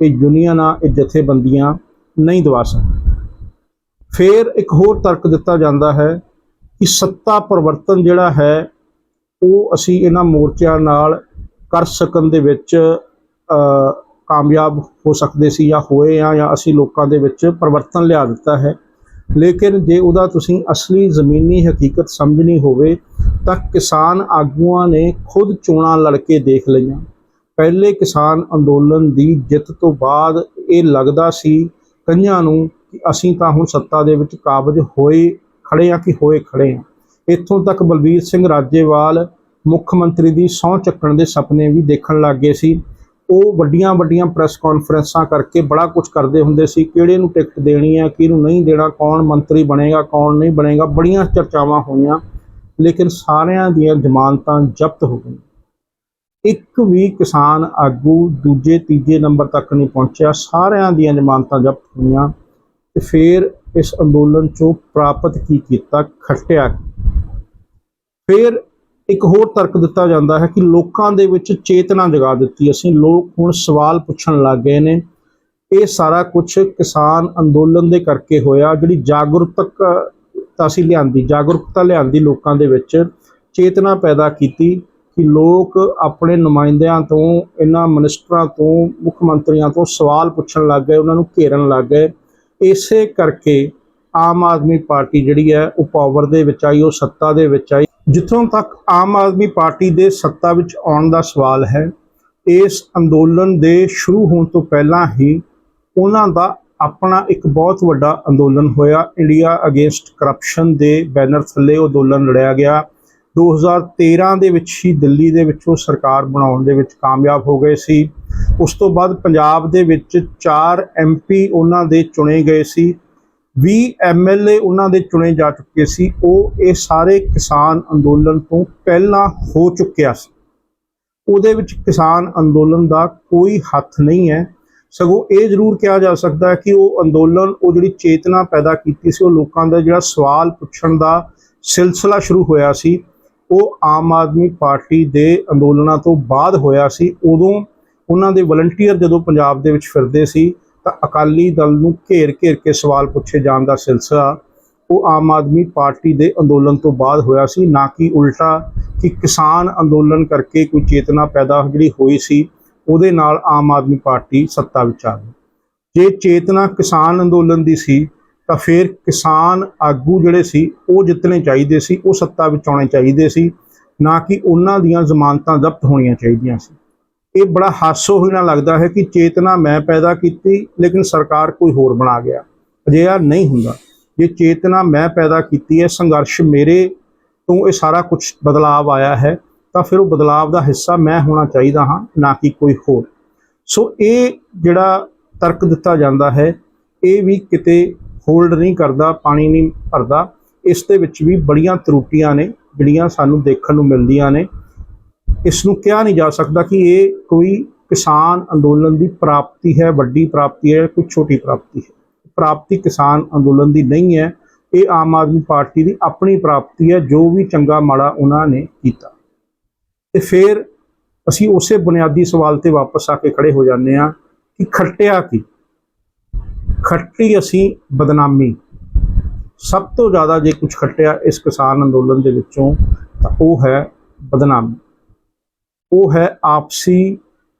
Speaker 1: ਇਹ ਯੂਨੀਅਨਾਂ, ਇਹ ਜਥੇਬੰਦੀਆਂ ਨਹੀਂ ਦਵਾ ਸਕਦੀਆਂ। ਫਿਰ ਇੱਕ ਹੋਰ ਤਰਕ ਦਿੱਤਾ ਜਾਂਦਾ ਹੈ ਕਿ ਸੱਤਾ ਪਰਿਵਰਤਨ ਜਿਹੜਾ ਹੈ ਉਹ ਅਸੀਂ ਇਹਨਾਂ ਮੋਰਚਿਆਂ ਨਾਲ ਕਰ ਸਕਣ ਦੇ ਵਿੱਚ ਕਾਮਯਾਬ ਹੋ ਸਕਦੇ ਸੀ ਜਾਂ ਹੋਏ ਆ ਜਾਂ ਅਸੀਂ ਲੋਕਾਂ ਦੇ ਵਿੱਚ ਪਰਿਵਰਤਨ ਲਿਆ ਦਿੱਤਾ ਹੈ। ਲੇਕਿਨ ਜੇ ਉਹਦਾ ਤੁਸੀਂ ਅਸਲੀ ਜ਼ਮੀਨੀ ਹਕੀਕਤ ਸਮਝਣੀ ਹੋਵੇ, ਤਾਂ ਕਿਸਾਨ ਆਗੂਆਂ ਨੇ ਖੁਦ ਚੋਣਾਂ ਲੜ ਕੇ ਦੇਖ ਲਈਆਂ। ਪਹਿਲੇ ਕਿਸਾਨ ਅੰਦੋਲਨ ਦੀ ਜਿੱਤ ਤੋਂ ਬਾਅਦ ਇਹ ਲੱਗਦਾ ਸੀ ਕਈਆਂ ਨੂੰ ਕਿ ਅਸੀਂ ਤਾਂ ਹੁਣ ਸੱਤਾ ਦੇ ਵਿੱਚ ਕਾਬਜ ਹੋਏ ਖੜੇ ਆ ਕਿ ਹੋਏ ਖੜੇ ਆ ਇੱਥੋਂ ਤੱਕ ਬਲਬੀਰ ਸਿੰਘ ਰਾਜੇਵਾਲ ਮੁੱਖ ਮੰਤਰੀ ਦੀ ਸਹੁੰ ਚੱਕਣ ਦੇ ਸੁਪਨੇ ਵੀ ਦੇਖਣ ਲੱਗ ਗਏ ਸੀ। ਉਹ ਵੱਡੀਆਂ ਵੱਡੀਆਂ ਪ੍ਰੈਸ ਕਾਨਫਰੰਸਾਂ ਕਰਕੇ ਬੜਾ ਕੁਝ ਕਰਦੇ ਹੁੰਦੇ ਸੀ। ਕਿਹੜੇ ਨੂੰ ਟਿਕਟ ਦੇਣੀ ਹੈ ਕਿਹਨੂੰ ਨਹੀਂ ਦੇਣਾ, ਕੌਣ ਮੰਤਰੀ ਬਣੇਗਾ, ਕੌਣ ਨਹੀਂ ਬਣੇਗਾ, ਬੜੀਆਂ ਚਰਚਾਵਾਂ ਹੋਈਆਂ, ਲੇਕਿਨ ਸਾਰਿਆਂ ਦੀਆਂ ਜ਼ਮਾਨਤਾਂ ਜ਼ਬਤ ਹੋ ਗਈਆਂ। ਇੱਕ ਵੀ ਕਿਸਾਨ ਆਗੂ ਦੂਜੇ, ਤੀਜੇ ਨੰਬਰ ਤੱਕ ਨਹੀਂ ਪਹੁੰਚਿਆ। ਸਾਰਿਆਂ ਦੀਆਂ ਜ਼ਮਾਨਤਾਂ ਜ਼ਬਤ ਹੋਈਆਂ ਤੇ ਫਿਰ ਇਸ ਅੰਦੋਲਨ ਚੋਂ ਪ੍ਰਾਪਤ ਕੀ ਕੀਤਾ? ਖੱਟਿਆ ਫਿਰ ਇੱਕ ਹੋਰ ਤਰਕ ਦਿੱਤਾ ਜਾਂਦਾ ਹੈ ਕਿ ਲੋਕਾਂ ਦੇ ਵਿੱਚ ਚੇਤਨਾ ਜਗਾ ਦਿੱਤੀ। ਅਸੀਂ ਲੋਕ ਹੁਣ ਸਵਾਲ ਪੁੱਛਣ ਲੱਗ ਗਏ ਨੇ। ਇਹ ਸਾਰਾ ਕੁਝ ਕਿਸਾਨ ਅੰਦੋਲਨ ਦੇ ਕਰਕੇ ਹੋਇਆ। ਜਿਹੜੀ ਜਾਗਰੂਕਤਾ ਅਸੀਂ ਲਿਆਂਦੀ, ਜਾਗਰੂਕਤਾ ਲਿਆਂਦੀ ਲੋਕਾਂ ਦੇ ਵਿੱਚ, ਚੇਤਨਾ ਪੈਦਾ ਕੀਤੀ ਕਿ ਲੋਕ ਆਪਣੇ ਨੁਮਾਇੰਦਿਆਂ ਤੋਂ, ਇਹਨਾਂ ਮਿਨਿਸਟਰਾਂ ਤੋਂ, ਮੁੱਖ ਮੰਤਰੀਆਂ ਤੋਂ ਸਵਾਲ ਪੁੱਛਣ ਲੱਗ ਗਏ, ਉਹਨਾਂ ਨੂੰ ਘੇਰਨ ਲੱਗ ਗਏ। ਇਸੇ ਕਰਕੇ ਆਮ ਆਦਮੀ ਪਾਰਟੀ ਜਿਹੜੀ ਹੈ, ਉਹ ਪਾਵਰ ਦੇ ਵਿੱਚ ਆਈ, ਉਹ ਸੱਤਾ ਦੇ ਵਿੱਚ ਆਈ। ਜਿੱਥੋਂ ਤੱਕ ਆਮ ਆਦਮੀ ਪਾਰਟੀ ਦੇ ਸੱਤਾ ਵਿੱਚ ਆਉਣ ਦਾ ਸਵਾਲ ਹੈ, ਇਸ ਅੰਦੋਲਨ ਦੇ ਸ਼ੁਰੂ ਹੋਣ ਤੋਂ ਪਹਿਲਾਂ ਹੀ ਉਹਨਾਂ ਦਾ ਆਪਣਾ ਇੱਕ ਬਹੁਤ ਵੱਡਾ ਅੰਦੋਲਨ ਹੋਇਆ। ਇੰਡੀਆ ਅਗੇਂਸਟ ਕਰਪਸ਼ਨ ਦੇ ਬੈਨਰ ਥੱਲੇ ਉਹ ਅੰਦੋਲਨ ਲੜਿਆ ਗਿਆ। 2013 ਦੇ ਵਿੱਚ ਹੀ ਦਿੱਲੀ ਦੇ ਵਿੱਚ ਉਹ ਸਰਕਾਰ ਬਣਾਉਣ ਦੇ ਵਿੱਚ ਕਾਮਯਾਬ ਹੋ ਗਏ ਸੀ। ਉਸ ਤੋਂ ਬਾਅਦ ਪੰਜਾਬ ਦੇ ਵਿੱਚ 4 ਐਮਪੀ ਉਹਨਾਂ ਦੇ ਚੁਣੇ ਗਏ ਸੀ। 20 ਐਮਐਲਏ ਉਹਨਾਂ ਦੇ ਚੁਣੇ ਜਾ ਚੁੱਕੇ ਸੀ। ਉਹ ਇਹ ਸਾਰੇ ਕਿਸਾਨ ਅੰਦੋਲਨ ਤੋਂ ਪਹਿਲਾਂ ਹੋ ਚੁੱਕਿਆ ਸੀ। ਉਹਦੇ ਵਿੱਚ ਕਿਸਾਨ ਅੰਦੋਲਨ ਦਾ ਕੋਈ ਹੱਥ ਨਹੀਂ ਹੈ। ਸਗੋਂ ਇਹ ਜ਼ਰੂਰ ਕਿਹਾ ਜਾ ਸਕਦਾ ਹੈ ਕਿ ਉਹ ਅੰਦੋਲਨ, ਉਹ ਜਿਹੜੀ ਚੇਤਨਾ ਪੈਦਾ ਕੀਤੀ ਸੀ, ਉਹ ਲੋਕਾਂ ਦਾ ਜਿਹੜਾ ਸਵਾਲ ਪੁੱਛਣ ਦਾ ਸਿਲਸਿਲਾ ਸ਼ੁਰੂ ਹੋਇਆ ਸੀ। ਉਹ ਆਮ ਆਦਮੀ ਪਾਰਟੀ ਦੇ ਅੰਦੋਲਨਾਂ ਤੋਂ ਬਾਅਦ ਹੋਇਆ ਸੀ। ਉਦੋਂ ਉਹਨਾਂ ਦੇ ਵਲੰਟੀਅਰ ਜਦੋਂ ਪੰਜਾਬ ਦੇ ਵਿੱਚ ਫਿਰਦੇ ਸੀ ਤਾਂ ਅਕਾਲੀ ਦਲ ਨੂੰ ਘੇਰ ਘੇਰ ਕੇ ਸਵਾਲ ਪੁੱਛੇ ਜਾਣ ਦਾ ਸਿਲਸਿਲਾ ਉਹ ਆਮ ਆਦਮੀ ਪਾਰਟੀ ਦੇ ਅੰਦੋਲਨ ਤੋਂ ਬਾਅਦ ਹੋਇਆ ਸੀ, ਨਾ ਕਿ ਉਲਟਾ ਕਿ ਕਿਸਾਨ ਅੰਦੋਲਨ ਕਰਕੇ ਕੋਈ ਚੇਤਨਾ ਪੈਦਾ ਜਿਹੜੀ ਹੋਈ ਸੀ, ਉਹਦੇ ਨਾਲ ਆਮ ਆਦਮੀ ਪਾਰਟੀ ਸੱਤਾ ਵਿੱਚ ਆ ਗਈ। ਜੇ ਚੇਤਨਾ ਕਿਸਾਨ ਅੰਦੋਲਨ ਦੀ ਸੀ, ਤਾਂ ਫਿਰ ਕਿਸਾਨ ਆਗੂ ਜਿਹੜੇ ਸੀ, ਉਹ ਜਿੱਤਣੇ ਚਾਹੀਦੇ ਸੀ, ਉਹ ਸੱਤਾ ਵਿੱਚ ਆਉਣੇ ਚਾਹੀਦੇ ਸੀ, ਨਾ ਕਿ ਉਹਨਾਂ ਦੀਆਂ ਜ਼ਮਾਨਤਾਂ ਜ਼ਬਤ ਹੋਣੀਆਂ ਚਾਹੀਦੀਆਂ ਸੀ। ਇਹ ਬੜਾ ਹਾਸੋ ਨਾ ਲੱਗਦਾ ਹੈ ਕਿ ਚੇਤਨਾ ਮੈਂ ਪੈਦਾ ਕੀਤੀ, ਲੇਕਿਨ ਸਰਕਾਰ ਕੋਈ ਹੋਰ ਬਣਾ ਗਿਆ। ਅਜਿਹਾ ਨਹੀਂ ਹੁੰਦਾ। ਜੇ ਚੇਤਨਾ ਮੈਂ ਪੈਦਾ ਕੀਤੀ ਹੈ, ਸੰਘਰਸ਼ ਮੇਰੇ ਤੋਂ ਇਹ ਸਾਰਾ ਕੁਝ ਬਦਲਾਵ ਆਇਆ ਹੈ, ਤਾਂ ਫਿਰ ਉਹ ਬਦਲਾਵ ਦਾ ਹਿੱਸਾ ਮੈਂ ਹੋਣਾ ਚਾਹੀਦਾ ਹਾਂ, ਨਾ ਕਿ ਕੋਈ ਹੋਰ। ਸੋ ਇਹ ਜਿਹੜਾ ਤਰਕ ਦਿੱਤਾ ਜਾਂਦਾ ਹੈ, ਇਹ ਵੀ ਕਿਤੇ ਹੋਲਡ ਨਹੀਂ ਕਰਦਾ, ਪਾਣੀ ਨਹੀਂ ਭਰਦਾ। ਇਸ ਦੇ ਵਿੱਚ ਵੀ ਬੜੀਆਂ ਤਰੁੱਟੀਆਂ ਨੇ, ਜਿਹੜੀਆਂ ਸਾਨੂੰ ਦੇਖਣ ਨੂੰ ਮਿਲਦੀਆਂ ਨੇ। ਇਸ ਨੂੰ ਕਿਹਾ ਨਹੀਂ ਜਾ ਸਕਦਾ ਕਿ ਇਹ ਕੋਈ ਕਿਸਾਨ ਅੰਦੋਲਨ ਦੀ ਪ੍ਰਾਪਤੀ ਹੈ, ਵੱਡੀ ਪ੍ਰਾਪਤੀ ਹੈ ਕੋਈ ਛੋਟੀ ਪ੍ਰਾਪਤੀ ਹੈ। ਪ੍ਰਾਪਤੀ ਕਿਸਾਨ ਅੰਦੋਲਨ ਦੀ ਨਹੀਂ ਹੈ, ਇਹ ਆਮ ਆਦਮੀ ਪਾਰਟੀ ਦੀ ਆਪਣੀ ਪ੍ਰਾਪਤੀ ਹੈ, ਜੋ ਵੀ ਚੰਗਾ ਮਾੜਾ ਉਹਨਾਂ ਨੇ ਕੀਤਾ। ਤੇ ਫਿਰ ਅਸੀਂ ਉਸੇ ਬੁਨਿਆਦੀ ਸਵਾਲ ਤੇ ਵਾਪਸ ਆ ਕੇ ਖੜੇ ਹੋ ਜਾਂਦੇ ਹਾਂ ਕਿ ਖੱਟਿਆ ਕੀ? ਖੱਟੀ ਅਸੀਂ ਬਦਨਾਮੀ। ਸਭ ਤੋਂ ਜ਼ਿਆਦਾ ਜੇ ਕੁਝ ਖੱਟਿਆ ਇਸ ਕਿਸਾਨ ਅੰਦੋਲਨ ਦੇ ਵਿੱਚੋਂ, ਤਾਂ ਉਹ ਹੈ ਬਦਨਾਮੀ। ਉਹ ਹੈ ਆਪਸੀ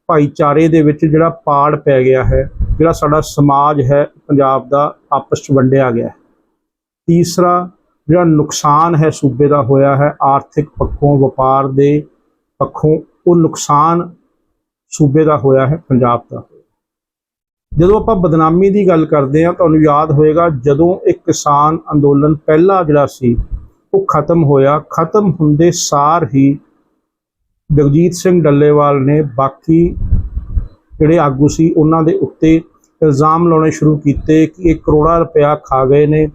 Speaker 1: ਭਾਈਚਾਰੇ ਦੇ ਵਿੱਚ ਜਿਹੜਾ ਪਾੜ ਪੈ ਗਿਆ ਹੈ, ਜਿਹੜਾ ਸਾਡਾ ਸਮਾਜ ਹੈ, ਪੰਜਾਬ ਦਾ ਆਪਸ 'ਚ ਵੰਡਿਆ ਗਿਆ ਹੈ। ਤੀਸਰਾ ਜਿਹੜਾ ਨੁਕਸਾਨ ਹੈ ਸੂਬੇ ਦਾ ਹੋਇਆ ਹੈ, ਆਰਥਿਕ ਪੱਖੋਂ, ਵਪਾਰ ਦੇ ਪੱਖੋਂ, ਉਹ ਨੁਕਸਾਨ ਸੂਬੇ ਦਾ ਹੋਇਆ ਹੈ, ਪੰਜਾਬ ਦਾ। ਜਦੋਂ ਆਪਾਂ ਬਦਨਾਮੀ ਦੀ ਗੱਲ ਕਰਦੇ ਹਾਂ, ਤੁਹਾਨੂੰ ਯਾਦ ਹੋਏਗਾ, ਜਦੋਂ ਇੱਕ ਕਿਸਾਨ ਅੰਦੋਲਨ ਪਹਿਲਾ ਜਿਹੜਾ ਸੀ, ਉਹ ਖਤਮ ਹੋਇਆ। ਖਤਮ ਹੁੰਦੇ ਸਾਰ ਹੀ ਜਗਜੀਤ ਸਿੰਘ ਡੱਲੇਵਾਲ ਨੇ ਬਾਕੀ ਜਿਹੜੇ ਆਗੂ ਸੀ, ਉਹਨਾਂ ਦੇ ਉੱਤੇ ਇਲਜ਼ਾਮ ਲਾਉਣੇ ਸ਼ੁਰੂ ਕੀਤੇ ਕਿ ਇਹ ਕਰੋੜਾਂ ਰੁਪਇਆ ਖਾ ਗਏ ਨੇ।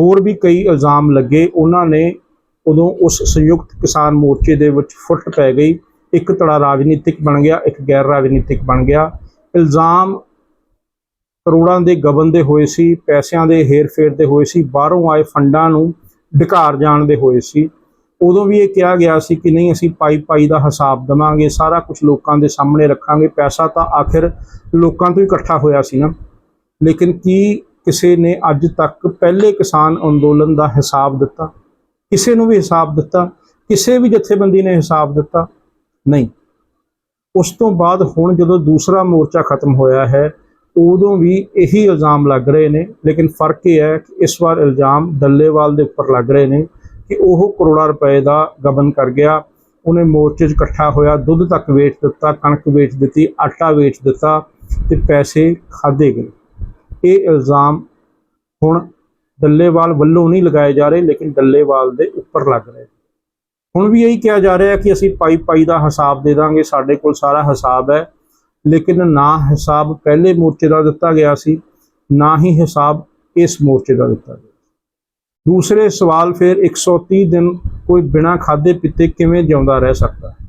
Speaker 1: ਹੋਰ ਵੀ ਕਈ ਇਲਜ਼ਾਮ ਲੱਗੇ। ਉਹਨਾਂ ਨੇ ਉਦੋਂ ਉਸ ਸੰਯੁਕਤ ਕਿਸਾਨ ਮੋਰਚੇ ਦੇ ਵਿੱਚ ਫੁੱਟ ਪੈ ਗਈ। ਇੱਕ ਧੜਾ ਰਾਜਨੀਤਿਕ ਬਣ ਗਿਆ, ਇੱਕ ਗੈਰ ਰਾਜਨੀਤਿਕ ਬਣ ਗਿਆ। ਇਲਜ਼ਾਮ ਕਰੋੜਾਂ ਦੇ ਗਬਨ ਦੇ ਹੋਏ ਸੀ, ਪੈਸਿਆਂ ਦੇ ਹੇਰ-ਫੇਰ ਦੇ ਹੋਏ ਸੀ, ਬਾਹਰੋਂ ਆਏ ਫੰਡਾਂ ਨੂੰ ਢਕਾਰ ਜਾਣ ਦੇ ਹੋਏ ਸੀ। ਉਦੋਂ ਵੀ ਇਹ ਕਿਹਾ ਗਿਆ ਸੀ ਕਿ ਨਹੀਂ, ਅਸੀਂ ਪਾਈ ਪਾਈ ਦਾ ਹਿਸਾਬ ਦਵਾਂਗੇ, ਸਾਰਾ ਕੁਝ ਲੋਕਾਂ ਦੇ ਸਾਹਮਣੇ ਰੱਖਾਂਗੇ। ਪੈਸਾ ਤਾਂ ਆਖਿਰ ਲੋਕਾਂ ਤੋਂ ਹੀ ਇਕੱਠਾ ਹੋਇਆ ਸੀ ਨਾ। ਲੇਕਿਨ ਕੀ ਕਿਸੇ ਨੇ ਅੱਜ ਤੱਕ ਪਹਿਲੇ ਕਿਸਾਨ ਅੰਦੋਲਨ ਦਾ ਹਿਸਾਬ ਦਿੱਤਾ? ਕਿਸੇ ਨੂੰ ਵੀ ਹਿਸਾਬ ਦਿੱਤਾ? ਕਿਸੇ ਵੀ ਜਥੇਬੰਦੀ ਨੇ ਹਿਸਾਬ ਦਿੱਤਾ? ਨਹੀਂ। ਉਸ ਤੋਂ ਬਾਅਦ ਹੁਣ ਜਦੋਂ ਦੂਸਰਾ ਮੋਰਚਾ ਖਤਮ ਹੋਇਆ ਹੈ, ਉਦੋਂ ਵੀ ਇਹੀ ਇਲਜ਼ਾਮ ਲੱਗ ਰਹੇ ਨੇ। ਲੇਕਿਨ ਫ਼ਰਕ ਇਹ ਹੈ ਕਿ ਇਸ ਵਾਰ ਇਲਜ਼ਾਮ ਦੱਲੇਵਾਲ ਦੇ ਉੱਪਰ ਲੱਗ ਰਹੇ ਨੇ। ਕਿ ਉਹ ਕਰੋੜਾਂ ਰੁਪਏ ਦਾ ਗਬਨ ਕਰ ਗਿਆ। ਉਹਨੇ ਮੋਰਚੇ 'ਚ ਇਕੱਠਾ ਹੋਇਆ, ਦੁੱਧ ਤੱਕ ਵੇਚ ਦਿੱਤਾ, ਕਣਕ ਵੇਚ ਦਿੱਤੀ, ਆਟਾ ਵੇਚ ਦਿੱਤਾ ਤੇ ਪੈਸੇ ਖਾਦੇ ਗਏ। ਇਹ ਇਲਜ਼ਾਮ ਹੁਣ ਡੱਲੇਵਾਲ ਵੱਲੋਂ ਨਹੀਂ ਲਗਾਏ ਜਾ ਰਹੇ, ਲੇਕਿਨ ਡੱਲੇਵਾਲ ਦੇ ਉੱਪਰ ਲੱਗ ਰਹੇ। ਹੁਣ ਵੀ ਇਹੀ ਕਿਹਾ ਜਾ ਰਿਹਾ ਕਿ ਅਸੀਂ ਪਾਈ ਪਾਈ ਦਾ ਹਿਸਾਬ ਦੇ ਦਾਂਗੇ, ਸਾਡੇ ਕੋਲ ਸਾਰਾ ਹਿਸਾਬ ਹੈ। ਲੇਕਿਨ ਨਾ ਹਿਸਾਬ ਪਹਿਲੇ ਮੋਰਚੇ ਦਾ ਦਿੱਤਾ ਗਿਆ ਸੀ, ਨਾ ਹੀ ਹਿਸਾਬ ਇਸ ਮੋਰਚੇ ਦਾ ਦਿੱਤਾ ਗਿਆ। ਦੂਸਰੇ ਸਵਾਲ ਫਿਰ 130 ਦਿਨ ਕੋਈ ਬਿਨਾ ਖਾਦੇ ਪੀਤੇ ਕਿਵੇਂ ਜਿਉਂਦਾ ਰਹਿ ਸਕਦਾ? ਹੈ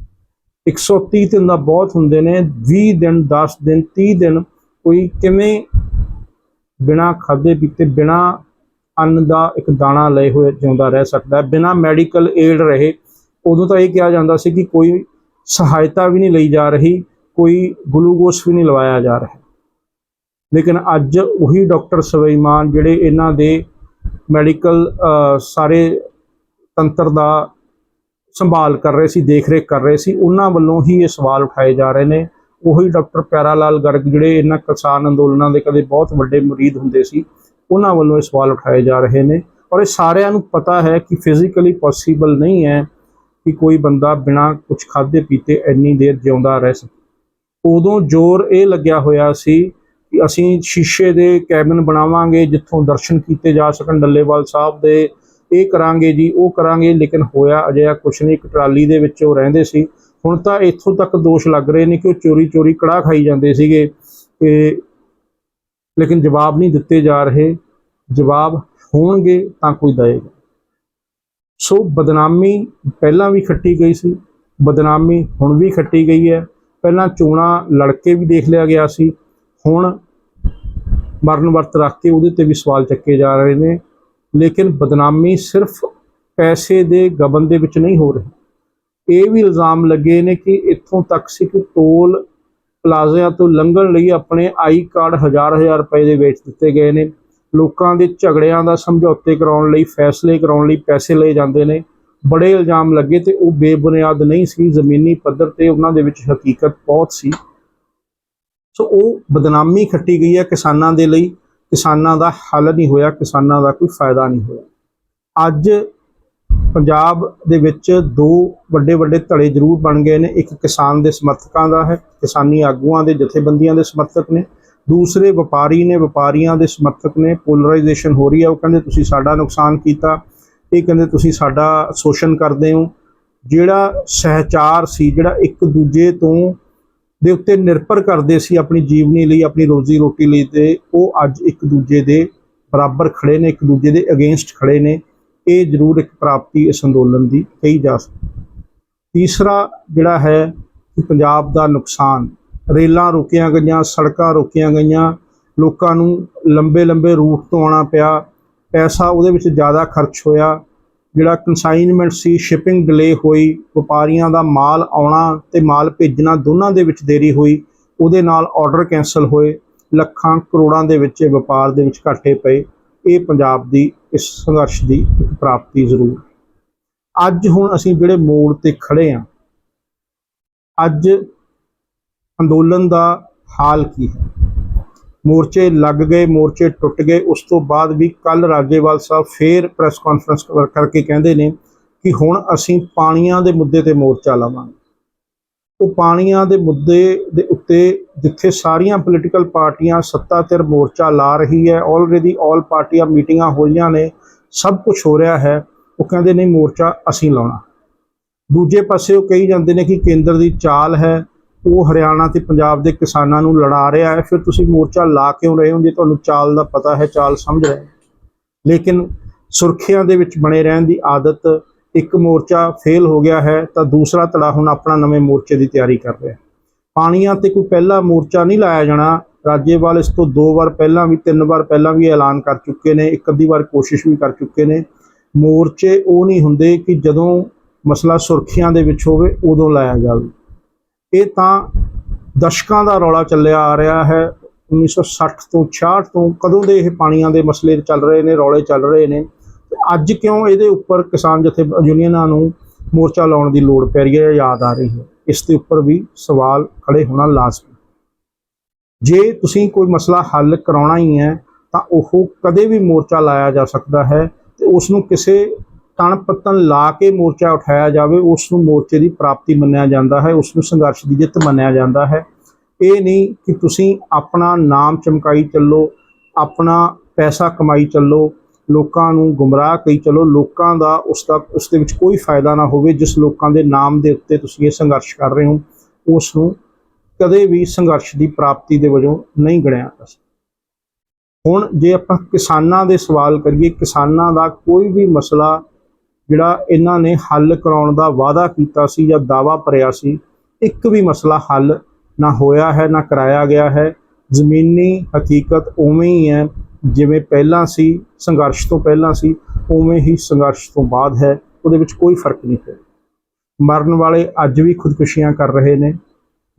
Speaker 1: 130 ਦਿਨ ਦਾ ਬਹੁਤ ਹੁੰਦੇ ਨੇ 20 ਦਿਨ 10 ਦਿਨ 30 ਦਿਨ ਕੋਈ ਕਿਵੇਂ ਬਿਨਾ ਖਾਦੇ ਪੀਤੇ, ਬਿਨਾ ਅੰਨ ਦਾ ਇੱਕ ਦਾਣਾ ਲਏ ਹੋਏ ਜਿਉਂਦਾ ਰਹਿ ਸਕਦਾ? ਹੈ ਬਿਨਾ ਮੈਡੀਕਲ ਏਡ ਰਹੇ, ਉਦੋਂ ਤਾਂ ਇਹ ਕਿਹਾ ਜਾਂਦਾ ਸੀ ਕਿ ਕੋਈ ਸਹਾਇਤਾ ਵੀ ਨਹੀਂ ਲਈ ਜਾ ਰਹੀ, ਕੋਈ ਗਲੂਕੋਸ ਵੀ ਨਹੀਂ ਲਵਾਇਆ ਜਾ ਰਿਹਾ। ਲੇਕਿਨ ਅੱਜ ਉਹੀ ਡਾਕਟਰ ਸਵੈਮਾਨ ਜਿਹੜੇ ਇਹਨਾਂ ਦੇ ਮੈਡੀਕਲ ਸਾਰੇ ਤੰਤਰ ਦਾ ਸੰਭਾਲ ਕਰ ਰਹੇ ਸੀ ਦੇਖ ਰੇਖ ਕਰ ਰਹੇ ਸੀ। ਉਹਨਾਂ ਵੱਲੋਂ ਹੀ ਇਹ ਸਵਾਲ ਉਠਾਏ ਜਾ ਰਹੇ ਨੇ। ਉਹੀ ਡਾਕਟਰ ਪਿਆਰਾਲਾਲ ਗਰਗ ਜਿਹੜੇ ਇਹਨਾਂ ਕਿਸਾਨ ਅੰਦੋਲਨਾਂ ਦੇ ਕਦੇ ਬਹੁਤ ਵੱਡੇ ਮੁਰੀਦ ਹੁੰਦੇ ਸੀ, ਉਹਨਾਂ ਵੱਲੋਂ ਇਹ ਸਵਾਲ ਉਠਾਏ ਜਾ ਰਹੇ ਨੇ। ਔਰ ਇਹ ਸਾਰਿਆਂ ਨੂੰ ਪਤਾ ਹੈ ਕਿ ਫਿਜ਼ੀਕਲੀ ਪੋਸੀਬਲ ਨਹੀਂ ਹੈ ਕਿ ਕੋਈ ਬੰਦਾ ਬਿਨਾ ਕੁਝ ਖਾਦੇ ਪੀਤੇ ਇੰਨੀ ਦੇਰ ਜਿਉਂਦਾ ਰਹਿ ਸਕੇ। ਉਦੋਂ ਜ਼ੋਰ ਇਹ ਲੱਗਿਆ ਹੋਇਆ ਸੀ ਕਿ ਅਸੀਂ ਸ਼ੀਸ਼ੇ ਦੇ ਕੈਬਨ ਬਣਾਵਾਂਗੇ, ਜਿੱਥੋਂ ਦਰਸ਼ਨ ਕੀਤੇ ਜਾ ਸਕਣ ਡੱਲੇਵਾਲ ਸਾਹਿਬ ਦੇ। ਇਹ ਕਰਾਂਗੇ ਜੀ, ਉਹ ਕਰਾਂਗੇ, ਲੇਕਿਨ ਹੋਇਆ ਅਜਿਹਾ ਕੁਛ ਨਹੀਂ। ਇੱਕ ਟਰਾਲੀ ਦੇ ਵਿੱਚ ਉਹ ਰਹਿੰਦੇ ਸੀ। ਹੁਣ ਤਾਂ ਇੱਥੋਂ ਤੱਕ ਦੋਸ਼ ਲੱਗ ਰਹੇ ਨੇ ਕਿ ਉਹ ਚੋਰੀ ਚੋਰੀ ਕੜਾ ਖਾਈ ਜਾਂਦੇ ਸੀਗੇ। ਤੇ ਲੇਕਿਨ ਜਵਾਬ ਨਹੀਂ ਦਿੱਤੇ ਜਾ ਰਹੇ। ਜਵਾਬ ਹੋਣਗੇ ਤਾਂ ਕੋਈ ਦਏਗਾ ਸੋ ਬਦਨਾਮੀ ਪਹਿਲਾਂ ਵੀ ਖੱਟੀ ਗਈ ਸੀ। ਬਦਨਾਮੀ ਹੁਣ ਵੀ ਖੱਟੀ ਗਈ ਹੈ। ਪਹਿਲਾਂ ਚੋਣਾਂ ਲੜਕੇ ਵੀ ਦੇਖ ਲਿਆ ਗਿਆ ਸੀ। ਹੁਣ ਮਰਨ ਵਰਤ ਰੱਖ ਕੇ ਉਹਦੇ ਤੇ ਵੀ ਸਵਾਲ ਚੱਕੇ ਜਾ ਰਹੇ ਨੇ। ਲੇਕਿਨ ਬਦਨਾਮੀ ਸਿਰਫ ਪੈਸੇ ਦੇ ਗਬਨ ਦੇ ਵਿੱਚ ਨਹੀਂ ਹੋ ਰਹੀ। ਇਹ ਵੀ ਇਲਜ਼ਾਮ ਲੱਗੇ ਨੇ ਕਿ ਇੱਥੋਂ ਤੱਕ ਸੀ ਕਿ ਟੋਲ ਪਲਾਜ਼ਿਆਂ ਤੋਂ ਲੰਘਣ ਲਈ ਆਪਣੇ ਆਈ ਕਾਰਡ ਹਜ਼ਾਰ ਹਜ਼ਾਰ ਰੁਪਏ ਦੇ ਵੇਚ ਦਿੱਤੇ ਗਏ ਨੇ। ਲੋਕਾਂ ਦੇ ਝਗੜਿਆਂ ਦਾ ਸਮਝੌਤੇ ਕਰਾਉਣ ਲਈ, ਫੈਸਲੇ ਕਰਾਉਣ ਲਈ ਪੈਸੇ ਲਏ ਜਾਂਦੇ ਨੇ। ਬੜੇ ਇਲਜ਼ਾਮ ਲੱਗੇ ਤੇ ਉਹ ਬੇਬੁਨਿਆਦ ਨਹੀਂ ਸੀ। ਜ਼ਮੀਨੀ ਪੱਧਰ ਤੇ ਉਹਨਾਂ ਦੇ ਵਿੱਚ ਹਕੀਕਤ ਬਹੁਤ ਸੀ। ਸੋ ਉਹ ਬਦਨਾਮੀ ਖੱਟੀ ਗਈ ਹੈ ਕਿਸਾਨਾਂ ਦੇ ਲਈ, ਕਿਸਾਨਾਂ ਦਾ ਹੱਲ ਨਹੀਂ ਹੋਇਆ, ਕਿਸਾਨਾਂ ਦਾ ਕੋਈ ਫਾਇਦਾ ਨਹੀਂ ਹੋਇਆ। ਅੱਜ ਪੰਜਾਬ ਦੇ ਵਿੱਚ ਦੋ ਵੱਡੇ ਵੱਡੇ ਧੜੇ ਜ਼ਰੂਰ ਬਣ ਗਏ ਨੇ, ਇੱਕ ਕਿਸਾਨ ਦੇ ਸਮਰਥਕਾਂ ਦਾ ਹੈ, ਕਿਸਾਨੀ ਆਗੂਆਂ ਦੇ ਜਥੇਬੰਦੀਆਂ ਦੇ ਸਮਰਥਕ ਨੇ, ਦੂਸਰੇ ਵਪਾਰੀ ਨੇ, ਵਪਾਰੀਆਂ ਦੇ ਸਮਰਥਕ ਨੇ ਪੋਲਰਾਈਜੇਸ਼ਨ ਹੋ ਰਹੀ ਹੈ, ਉਹ ਕਹਿੰਦੇ ਤੁਸੀਂ ਸਾਡਾ ਨੁਕਸਾਨ ਕੀਤਾ, ਇਹ ਕਹਿੰਦੇ ਤੁਸੀਂ ਸਾਡਾ ਸ਼ੋਸ਼ਣ ਕਰਦੇ ਹੋ। ਜਿਹੜਾ ਸਹਿਚਾਰ ਸੀ, ਜਿਹੜਾ ਇੱਕ ਦੂਜੇ ਤੋਂ ਦੇ ਉੱਤੇ ਨਿਰਭਰ ਕਰਦੇ ਸੀ ਆਪਣੀ ਜੀਵਨੀ ਲਈ, ਆਪਣੀ ਰੋਜ਼ੀ ਰੋਟੀ ਲਈ ਤੇ ਉਹ ਅੱਜ ਇੱਕ ਦੂਜੇ ਦੇ ਬਰਾਬਰ ਖੜੇ ਨੇ, ਇੱਕ ਦੂਜੇ ਦੇ ਅਗੇਂਸਟ ਖੜੇ ਨੇ। ਇਹ ਜ਼ਰੂਰ ਇੱਕ ਪ੍ਰਾਪਤੀ ਇਸ ਅੰਦੋਲਨ ਦੀ ਕਹੀ ਜਾ ਸਕਦੀ ਤੀਸਰਾ ਜਿਹੜਾ ਹੈ ਪੰਜਾਬ ਦਾ ਨੁਕਸਾਨ, ਰੇਲਾਂ ਰੋਕੀਆਂ ਗਈਆਂ, ਸੜਕਾਂ ਰੋਕੀਆਂ ਗਈਆਂ, ਲੋਕਾਂ ਨੂੰ ਲੰਬੇ ਲੰਬੇ ਰੂਟ ਤੋਂ ਆਉਣਾ ਪਿਆ, ਪੈਸਾ ਉਹਦੇ ਵਿੱਚ ਜ਼ਿਆਦਾ ਖਰਚ ਹੋਇਆ ਜਿਹੜਾ ਕੰਸਾਈਨਮੈਂਟ ਸੀ ਸ਼ਿਪਿੰਗ ਡਿਲੇ ਹੋਈ, ਵਪਾਰੀਆਂ ਦਾ ਮਾਲ ਆਉਣਾ ਤੇ ਮਾਲ ਭੇਜਣਾ ਦੋਨਾਂ ਦੇ ਵਿੱਚ ਦੇਰੀ ਹੋਈ, ਉਹਦੇ ਨਾਲ ਆਰਡਰ ਕੈਨਸਲ ਹੋਏ, ਲੱਖਾਂ ਕਰੋੜਾਂ ਦੇ ਵਿੱਚ ਵਪਾਰ ਦੇ ਵਿੱਚ ਘਾਟੇ ਪਏ, ਇਹ ਪੰਜਾਬ ਦੀ, ਇਸ ਸੰਘਰਸ਼ ਦੀ ਇੱਕ ਪ੍ਰਾਪਤੀ ਜ਼ਰੂਰ ਅੱਜ ਹੁਣ ਅਸੀਂ ਜਿਹੜੇ ਮੋੜ ਤੇ ਖੜੇ ਆ ਅੱਜ ਅੰਦੋਲਨ ਦਾ ਹਾਲ ਕੀ ਹੈ? ਮੋਰਚੇ ਲੱਗ ਗਏ, ਮੋਰਚੇ ਟੁੱਟ ਗਏ। ਉਸ ਤੋਂ ਬਾਅਦ ਵੀ ਕੱਲ ਰਾਜੇਵਾਲ ਸਾਹਿਬ ਫੇਰ ਪ੍ਰੈਸ ਕਾਨਫਰੰਸ ਕਰਕੇ ਕਹਿੰਦੇ ਨੇ ਕਿ ਹੁਣ ਅਸੀਂ ਪਾਣੀਆਂ ਦੇ ਮੁੱਦੇ ਤੇ ਮੋਰਚਾ ਲਾਵਾਂਗੇ। ਉਹ ਪਾਣੀਆਂ ਦੇ ਮੁੱਦੇ ਦੇ ਉੱਤੇ ਜਿੱਥੇ ਸਾਰੀਆਂ ਪੋਲੀਟੀਕਲ ਪਾਰਟੀਆਂ ਸੱਤਾ ਧਿਰ ਮੋਰਚਾ ਲਾ ਰਹੀ ਹੈ ਆਲਰੇਡੀ ਆਲ ਪਾਰਟੀਆਂ ਮੀਟਿੰਗਾਂ ਹੋਈਆਂ ਨੇ, ਸਭ ਕੁਝ ਹੋ ਰਿਹਾ ਹੈ, ਉਹ ਕਹਿੰਦੇ ਨਹੀਂ ਮੋਰਚਾ ਅਸੀਂ ਲਾਉਣਾ। ਦੂਜੇ ਪਾਸੇ ਉਹ ਕਹੀ ਜਾਂਦੇ ਨੇ ਕਿ ਕੇਂਦਰ ਦੀ ਚਾਲ ਹੈ ਉਹ ਹਰਿਆਣਾ ਤੇ ਪੰਜਾਬ ਦੇ ਕਿਸਾਨਾਂ ਨੂੰ ਲੜਾ ਰਿਹਾ ਹੈ। ਫਿਰ ਤੁਸੀਂ ਮੋਰਚਾ ਲਾ ਕਿਉਂ ਰਹੇ ਹੋ? ਜੇ ਤੁਹਾਨੂੰ ਚਾਲ ਦਾ ਪਤਾ ਹੈ, ਚਾਲ ਸਮਝ ਰਹੇ ਲੇਕਿਨ ਸੁਰਖੀਆਂ ਦੇ ਵਿੱਚ ਬਣੇ ਰਹਿਣ ਦੀ ਆਦਤ ਇੱਕ ਮੋਰਚਾ ਫੇਲ ਹੋ ਗਿਆ ਹੈ, ਤਾਂ ਦੂਸਰਾ ਧੜਾ ਹੁਣ ਆਪਣਾ ਨਵੇਂ ਮੋਰਚੇ ਦੀ ਤਿਆਰੀ ਕਰ ਰਿਹਾ ਪਾਣੀਆਂ ਤੇ ਕੋਈ ਪਹਿਲਾ ਮੋਰਚਾ ਨਹੀਂ ਲਾਇਆ ਜਾਣਾ। ਰਾਜੇਵਾਲ ਇਸ ਤੋਂ ਦੋ ਵਾਰ ਪਹਿਲਾਂ ਵੀ, ਤਿੰਨ ਵਾਰ ਪਹਿਲਾਂ ਵੀ ਐਲਾਨ ਕਰ ਚੁੱਕੇ ਨੇ, ਇੱਕ ਅੱਧੀ ਵਾਰ ਕੋਸ਼ਿਸ਼ ਵੀ ਕਰ ਚੁੱਕੇ ਨੇ। ਮੋਰਚੇ ਉਹ ਨਹੀਂ ਹੁੰਦੇ ਕਿ ਜਦੋਂ ਮਸਲਾ ਸੁਰਖੀਆਂ ਦੇ ਵਿੱਚ ਹੋਵੇ, ਉਦੋਂ ਲਾਇਆ ਜਾਵੇ। ਇਹ ਤਾਂ ਦਸ਼ਕਾਂ ਦਾ ਰੌਲਾ ਚੱਲਿਆ ਆ ਰਿਹਾ ਹੈ। 1960 ਤੋਂ 66 ਤੋਂ ਕਦੋਂ ਦੇ ਇਹ ਪਾਣੀਆਂ ਦੇ ਮਸਲੇ ਚੱਲ ਰਹੇ ਨੇ, ਰੌਲੇ ਚੱਲ ਰਹੇ ਨੇ? ਅੱਜ ਕਿਉਂ ਇਹਦੇ ਉੱਪਰ ਕਿਸਾਨ ਜਥੇ ਯੂਨੀਅਨਾਂ ਨੂੰ ਮੋਰਚਾ ਲਾਉਣ ਦੀ ਲੋੜ ਪੈ ਰਹੀ ਹੈ ਯਾਦ ਆ ਰਹੀ ਹੈ। ਇਸ ਦੇ ਉੱਪਰ ਵੀ ਸਵਾਲ ਖੜੇ ਹੋਣਾ ਲਾਜ਼ਮੀ। ਜੇ ਤੁਸੀਂ ਕੋਈ ਮਸਲਾ ਹੱਲ ਕਰਾਉਣਾ ਹੀ ਹੈ, ਤਾਂ ਉਹ ਕਦੇ ਵੀ ਮੋਰਚਾ ਲਾਇਆ ਜਾ ਸਕਦਾ ਹੈ ਤੇ ਉਸ ਨੂੰ ਕਿਸੇ ਤਣ ਪੱਤਨ ਲਾ ਕੇ ਮੋਰਚਾ ਉਠਾਇਆ ਜਾਵੇ ਉਸ ਨੂੰ ਮੋਰਚੇ ਦੀ ਪ੍ਰਾਪਤੀ ਮੰਨਿਆ ਜਾਂਦਾ ਹੈ ਉਸ ਨੂੰ ਸੰਘਰਸ਼ ਦੀ ਜਿੱਤ ਮੰਨਿਆ ਜਾਂਦਾ ਹੈ। ਇਹ ਨਹੀਂ ਕਿ ਤੁਸੀਂ ਆਪਣਾ ਨਾਮ ਚਮਕਾਈ ਚੱਲੋ, ਆਪਣਾ ਪੈਸਾ ਕਮਾਈ ਚੱਲੋ, ਲੋਕਾਂ ਨੂੰ ਗੁੰਮਰਾਹ ਕਰੀ ਚੱਲੋ, ਲੋਕਾਂ ਦਾ ਉਸ ਦਾ, ਉਸ ਦੇ ਵਿੱਚ ਕੋਈ ਫਾਇਦਾ ਨਾ ਹੋਵੇ, ਜਿਸ ਲੋਕਾਂ ਦੇ ਨਾਮ ਦੇ ਉੱਤੇ ਤੁਸੀਂ ਇਹ ਸੰਘਰਸ਼ ਕਰ ਰਹੇ ਹੋ ਉਸ ਨੂੰ ਕਦੇ ਵੀ ਸੰਘਰਸ਼ ਦੀ ਪ੍ਰਾਪਤੀ ਦੇ ਵਜੋਂ ਨਹੀਂ ਗਣਿਆ ਜਾ ਸਕਦਾ। ਹੁਣ ਜੇ ਆਪਾਂ ਕਿਸਾਨਾਂ ਦੇ ਸਵਾਲ ਕਰੀਏ, ਕਿਸਾਨਾਂ ਦਾ ਕੋਈ ਵੀ ਮਸਲਾ ਜਿਹੜਾ ਇਹਨਾਂ ਨੇ ਹੱਲ ਕਰਾਉਣ ਦਾ ਵਾਅਦਾ ਕੀਤਾ ਸੀ ਜਾਂ ਦਾਵਾ ਭਰਿਆ ਸੀ, ਇੱਕ ਵੀ ਮਸਲਾ ਹੱਲ ਨਾ ਹੋਇਆ ਹੈ, ਨਾ ਕਰਾਇਆ ਗਿਆ ਹੈ। ਜ਼ਮੀਨੀ ਹਕੀਕਤ ਉਵੇਂ ਹੀ ਹੈ, ਜਿਵੇਂ ਪਹਿਲਾਂ ਸੀ, ਸੰਘਰਸ਼ ਤੋਂ ਪਹਿਲਾਂ ਸੀ, ਉਵੇਂ ਹੀ ਸੰਘਰਸ਼ ਤੋਂ ਬਾਅਦ ਹੈ, ਉਹਦੇ ਵਿੱਚ ਕੋਈ ਫ਼ਰਕ ਨਹੀਂ ਹੈ ਮਰਨ ਵਾਲੇ ਅੱਜ ਵੀ ਖੁਦਕੁਸ਼ੀਆਂ ਕਰ ਰਹੇ ਨੇ,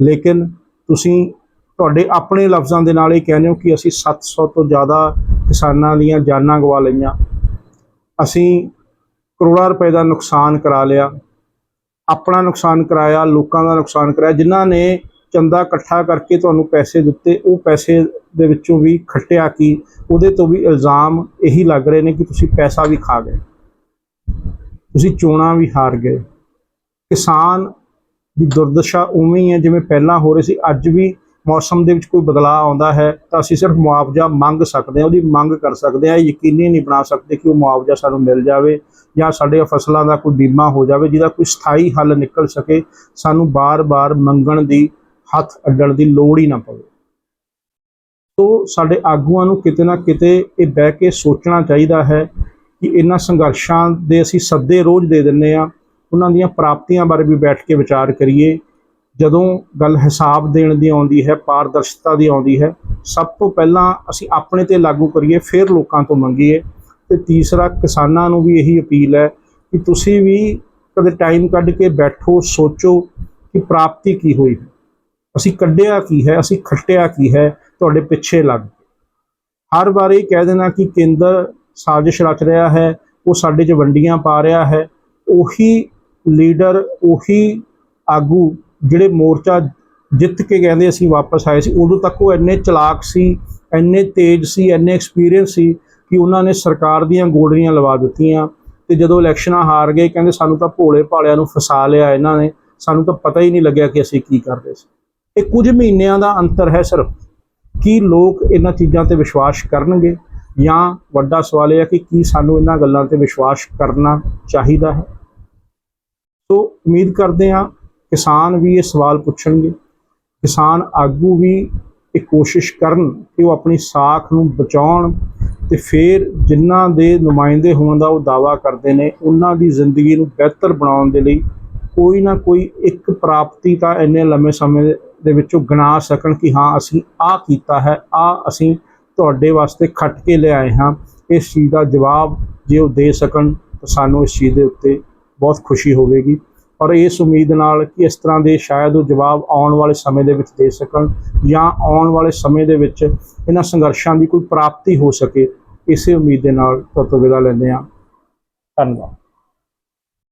Speaker 1: ਲੇਕਿਨ ਤੁਸੀਂ ਤੁਹਾਡੇ ਆਪਣੇ ਲਫ਼ਜ਼ਾਂ ਦੇ ਨਾਲ ਇਹ ਕਹਿੰਦੇ ਹੋ ਕਿ ਅਸੀਂ 700 ਤੋਂ ਜ਼ਿਆਦਾ ਕਿਸਾਨਾਂ ਦੀਆਂ ਜਾਨਾਂ ਗਵਾ ਲਈਆਂ। ਅਸੀਂ ਕਰੋੜਾਂ ਰੁਪਏ ਦਾ ਨੁਕਸਾਨ ਕਰਾ ਲਿਆ, ਆਪਣਾ ਨੁਕਸਾਨ ਕਰਾਇਆ, ਲੋਕਾਂ ਦਾ ਨੁਕਸਾਨ ਕਰਾਇਆ, ਜਿਨ੍ਹਾਂ ਨੇ ਚੰਦਾ ਇਕੱਠਾ ਕਰਕੇ ਤੁਹਾਨੂੰ ਪੈਸੇ ਦਿੱਤੇ, ਉਹ ਪੈਸੇ ਦੇ ਵਿੱਚੋਂ ਵੀ ਖੱਟਿਆ ਕੀ, ਉਹਦੇ ਤੋਂ ਵੀ ਇਲਜ਼ਾਮ ਇਹੀ ਲੱਗ ਰਹੇ ਨੇ ਕਿ ਤੁਸੀਂ ਪੈਸਾ ਵੀ ਖਾ ਗਏ। ਤੁਸੀਂ ਚੋਣਾਂ ਵੀ ਹਾਰ ਗਏ। ਕਿਸਾਨ ਦੀ ਦੁਰਦਸ਼ਾ ਉਵੇਂ ਹੀ ਹੈ ਜਿਵੇਂ ਪਹਿਲਾਂ ਹੋ ਰਹੀ ਸੀ, ਅੱਜ ਵੀ ਮੌਸਮ ਦੇ ਵਿੱਚ ਕੋਈ ਬਦਲਾਅ ਆਉਂਦਾ ਹੈ ਤਾਂ ਅਸੀਂ ਸਿਰਫ ਮੁਆਵਜ਼ਾ ਮੰਗ ਸਕਦੇ ਹਾਂ, ਉਹਦੀ ਮੰਗ ਕਰ ਸਕਦੇ ਹਾਂ ਇਹ ਯਕੀਨੀ ਨਹੀਂ ਬਣਾ ਸਕਦੇ ਕਿ ਉਹ ਮੁਆਵਜ਼ਾ ਸਾਨੂੰ ਮਿਲ ਜਾਵੇ ਜਾਂ ਸਾਡੇ ਫਸਲਾਂ ਦਾ ਕੋਈ ਬੀਮਾ ਹੋ ਜਾਵੇ ਜਿਹਦਾ ਕੋਈ ਸਥਾਈ ਹੱਲ ਨਿਕਲ ਸਕੇ, ਸਾਨੂੰ ਬਾਰ-ਬਾਰ ਮੰਗਣ ਦੀ ਹੱਥ ਅੱਡਣ ਦੀ ਲੋੜ ਹੀ ਨਾ ਪਵੇ। ਤੋ ਸਾਡੇ ਆਗੂਆਂ ਨੂੰ ਕਿਤੇ ਨਾ ਕਿਤੇ ਇਹ ਬਹਿ ਕੇ ਸੋਚਣਾ ਚਾਹੀਦਾ ਹੈ ਕਿ ਇਹਨਾਂ ਸੰਘਰਸ਼ਾਂ ਦੇ ਅਸੀਂ ਸੱਦੇ ਰੋਜ਼ ਦੇ ਦਿੰਨੇ ਆ ਉਹਨਾਂ ਦੀਆਂ ਪ੍ਰਾਪਤੀਆਂ ਬਾਰੇ ਵੀ ਬੈਠ ਕੇ ਵਿਚਾਰ ਕਰੀਏ। ਜਦੋਂ ਗੱਲ ਹਿਸਾਬ ਦੇਣ ਦੀ ਆਉਂਦੀ ਹੈ, ਪਾਰਦਰਸ਼ਤਾ ਦੀ ਆਉਂਦੀ ਹੈ, ਸਭ ਤੋਂ ਪਹਿਲਾਂ ਅਸੀਂ ਆਪਣੇ ਤੇ ਲਾਗੂ ਕਰੀਏ, ਫਿਰ ਲੋਕਾਂ ਤੋਂ ਮੰਗੀਏ। ਤੇ ਤੀਸਰਾ, ਕਿਸਾਨਾਂ ਨੂੰ ਵੀ ਇਹੀ ਅਪੀਲ ਹੈ ਕਿ ਤੁਸੀਂ ਵੀ ਕਦੇ ਟਾਈਮ ਕੱਢ ਕੇ ਬੈਠੋ, ਸੋਚੋ ਕਿ ਪ੍ਰਾਪਤੀ ਕੀ ਹੋਈ ਹੈ। ਅਸੀਂ ਕੱਢਿਆ ਕੀ ਹੈ, ਅਸੀਂ ਖੱਟਿਆ ਕੀ ਹੈ, ਤੁਹਾਡੇ ਪਿੱਛੇ ਲੱਗ ਹਰ ਵਾਰ ਇਹ ਕਹਿ ਦੇਣਾ ਕਿ ਕੇਂਦਰ ਸਾਜ਼ਿਸ਼ ਰਚ ਰਿਹਾ ਹੈ, ਉਹ ਸਾਡੇ 'ਚ ਵੰਡੀਆਂ ਪਾ ਰਿਹਾ ਹੈ, ਉਹੀ ਲੀਡਰ, ਉਹੀ ਆਗੂ ਜਿਹੜੇ ਮੋਰਚਾ ਜਿੱਤ ਕੇ ਕਹਿੰਦੇ ਅਸੀਂ ਵਾਪਸ ਆਏ ਸੀ, ਉਦੋਂ ਤੱਕ ਉਹ ਇੰਨੇ ਚਲਾਕ ਸੀ, ਇੰਨੇ ਤੇਜ਼ ਸੀ, ਇੰਨੇ ਐਕਸਪੀਰੀਅੰਸ ਸੀ ਕਿ ਉਹਨਾਂ ਨੇ ਸਰਕਾਰ ਦੀਆਂ ਗੋਲੀਆਂ ਲਵਾ ਦਿੱਤੀਆਂ ਤੇ ਜਦੋਂ ਇਲੈਕਸ਼ਨਾਂ ਹਾਰ ਗਏ, ਕਹਿੰਦੇ ਸਾਨੂੰ ਤਾਂ ਭੋਲੇ ਭਾਲਿਆਂ ਨੂੰ ਫਸਾ ਲਿਆ ਇਹਨਾਂ ਨੇ, ਸਾਨੂੰ ਤਾਂ ਪਤਾ ਹੀ ਨਹੀਂ ਲੱਗਿਆ ਕਿ ਅਸੀਂ ਕੀ ਕਰਦੇ ਸੀ। ਇਹ ਕੁਝ ਮਹੀਨਿਆਂ ਦਾ ਅੰਤਰ ਹੈ ਸਿਰਫ ਕੀ ਲੋਕ ਇਹਨਾਂ ਚੀਜ਼ਾਂ ਤੇ ਵਿਸ਼ਵਾਸ ਕਰਨਗੇ ਜਾਂ ਵੱਡਾ ਸਵਾਲ ਇਹ ਹੈ ਕਿ ਕੀ ਸਾਨੂੰ ਇਹਨਾਂ ਗੱਲਾਂ ਤੇ ਵਿਸ਼ਵਾਸ ਕਰਨਾ ਚਾਹੀਦਾ ਹੈ। ਸੋ ਉਮੀਦ ਕਰਦੇ ਹਾਂ ਕਿਸਾਨ ਵੀ ਇਹ ਸਵਾਲ ਪੁੱਛਣਗੇ, ਕਿਸਾਨ ਆਗੂ ਵੀ ਇਹ ਕੋਸ਼ਿਸ਼ ਕਰਨ ਕਿ ਉਹ ਆਪਣੀ ਸਾਖ ਨੂੰ ਬਚਾਉਣ ਤੇ ਫਿਰ ਜਿਨ੍ਹਾਂ ਦੇ ਨੁਮਾਇੰਦੇ ਹੋਣ ਦਾ ਉਹ ਦਾਵਾ ਕਰਦੇ ਨੇ, ਉਹਨਾਂ ਦੀ ਜ਼ਿੰਦਗੀ ਨੂੰ ਬਿਹਤਰ ਬਣਾਉਣ ਦੇ ਲਈ ਕੋਈ ਨਾ ਕੋਈ ਇੱਕ ਪ੍ਰਾਪਤੀ ਤਾਂ ਇੰਨੇ ਲੰਮੇ ਸਮੇਂ ਦੇ- ਵਿੱਚੋਂ ਗਿਣਾ ਸਕਣ ਕਿ ਹਾਂ, ਅਸੀਂ ਆਹ ਕੀਤਾ ਹੈ, ਆਹ ਅਸੀਂ ਤੁਹਾਡੇ ਵਾਸਤੇ ਖੱਟ ਕੇ ਲਿਆਏ ਹਾਂ। ਇਸ ਚੀਜ਼ ਦਾ ਜਵਾਬ ਜੇ ਉਹ ਦੇ ਸਕਣ ਤਾਂ ਸਾਨੂੰ ਇਸ ਚੀਜ਼ ਦੇ ਉੱਤੇ ਬਹੁਤ ਖੁਸ਼ੀ ਹੋਵੇਗੀ। ਔਰ ਇਸ ਉਮੀਦ ਨਾਲ ਕਿ ਇਸ ਤਰ੍ਹਾਂ ਦੇ ਸ਼ਾਇਦ ਉਹ ਜਵਾਬ ਆਉਣ ਵਾਲੇ ਸਮੇਂ ਦੇ ਵਿੱਚ ਦੇ ਸਕਣ ਜਾਂ ਆਉਣ ਵਾਲੇ ਸਮੇਂ ਦੇ ਵਿੱਚ ਇਹਨਾਂ ਸੰਘਰਸ਼ਾਂ ਦੀ ਕੋਈ ਪ੍ਰਾਪਤੀ ਹੋ ਸਕੇ, ਇਸੇ ਉਮੀਦ ਦੇ ਨਾਲ ਤੁਹਾਡੇ ਤੋਂ ਵਿਦਾ ਲੈਂਦੇ ਹਾਂ। ਧੰਨਵਾਦ।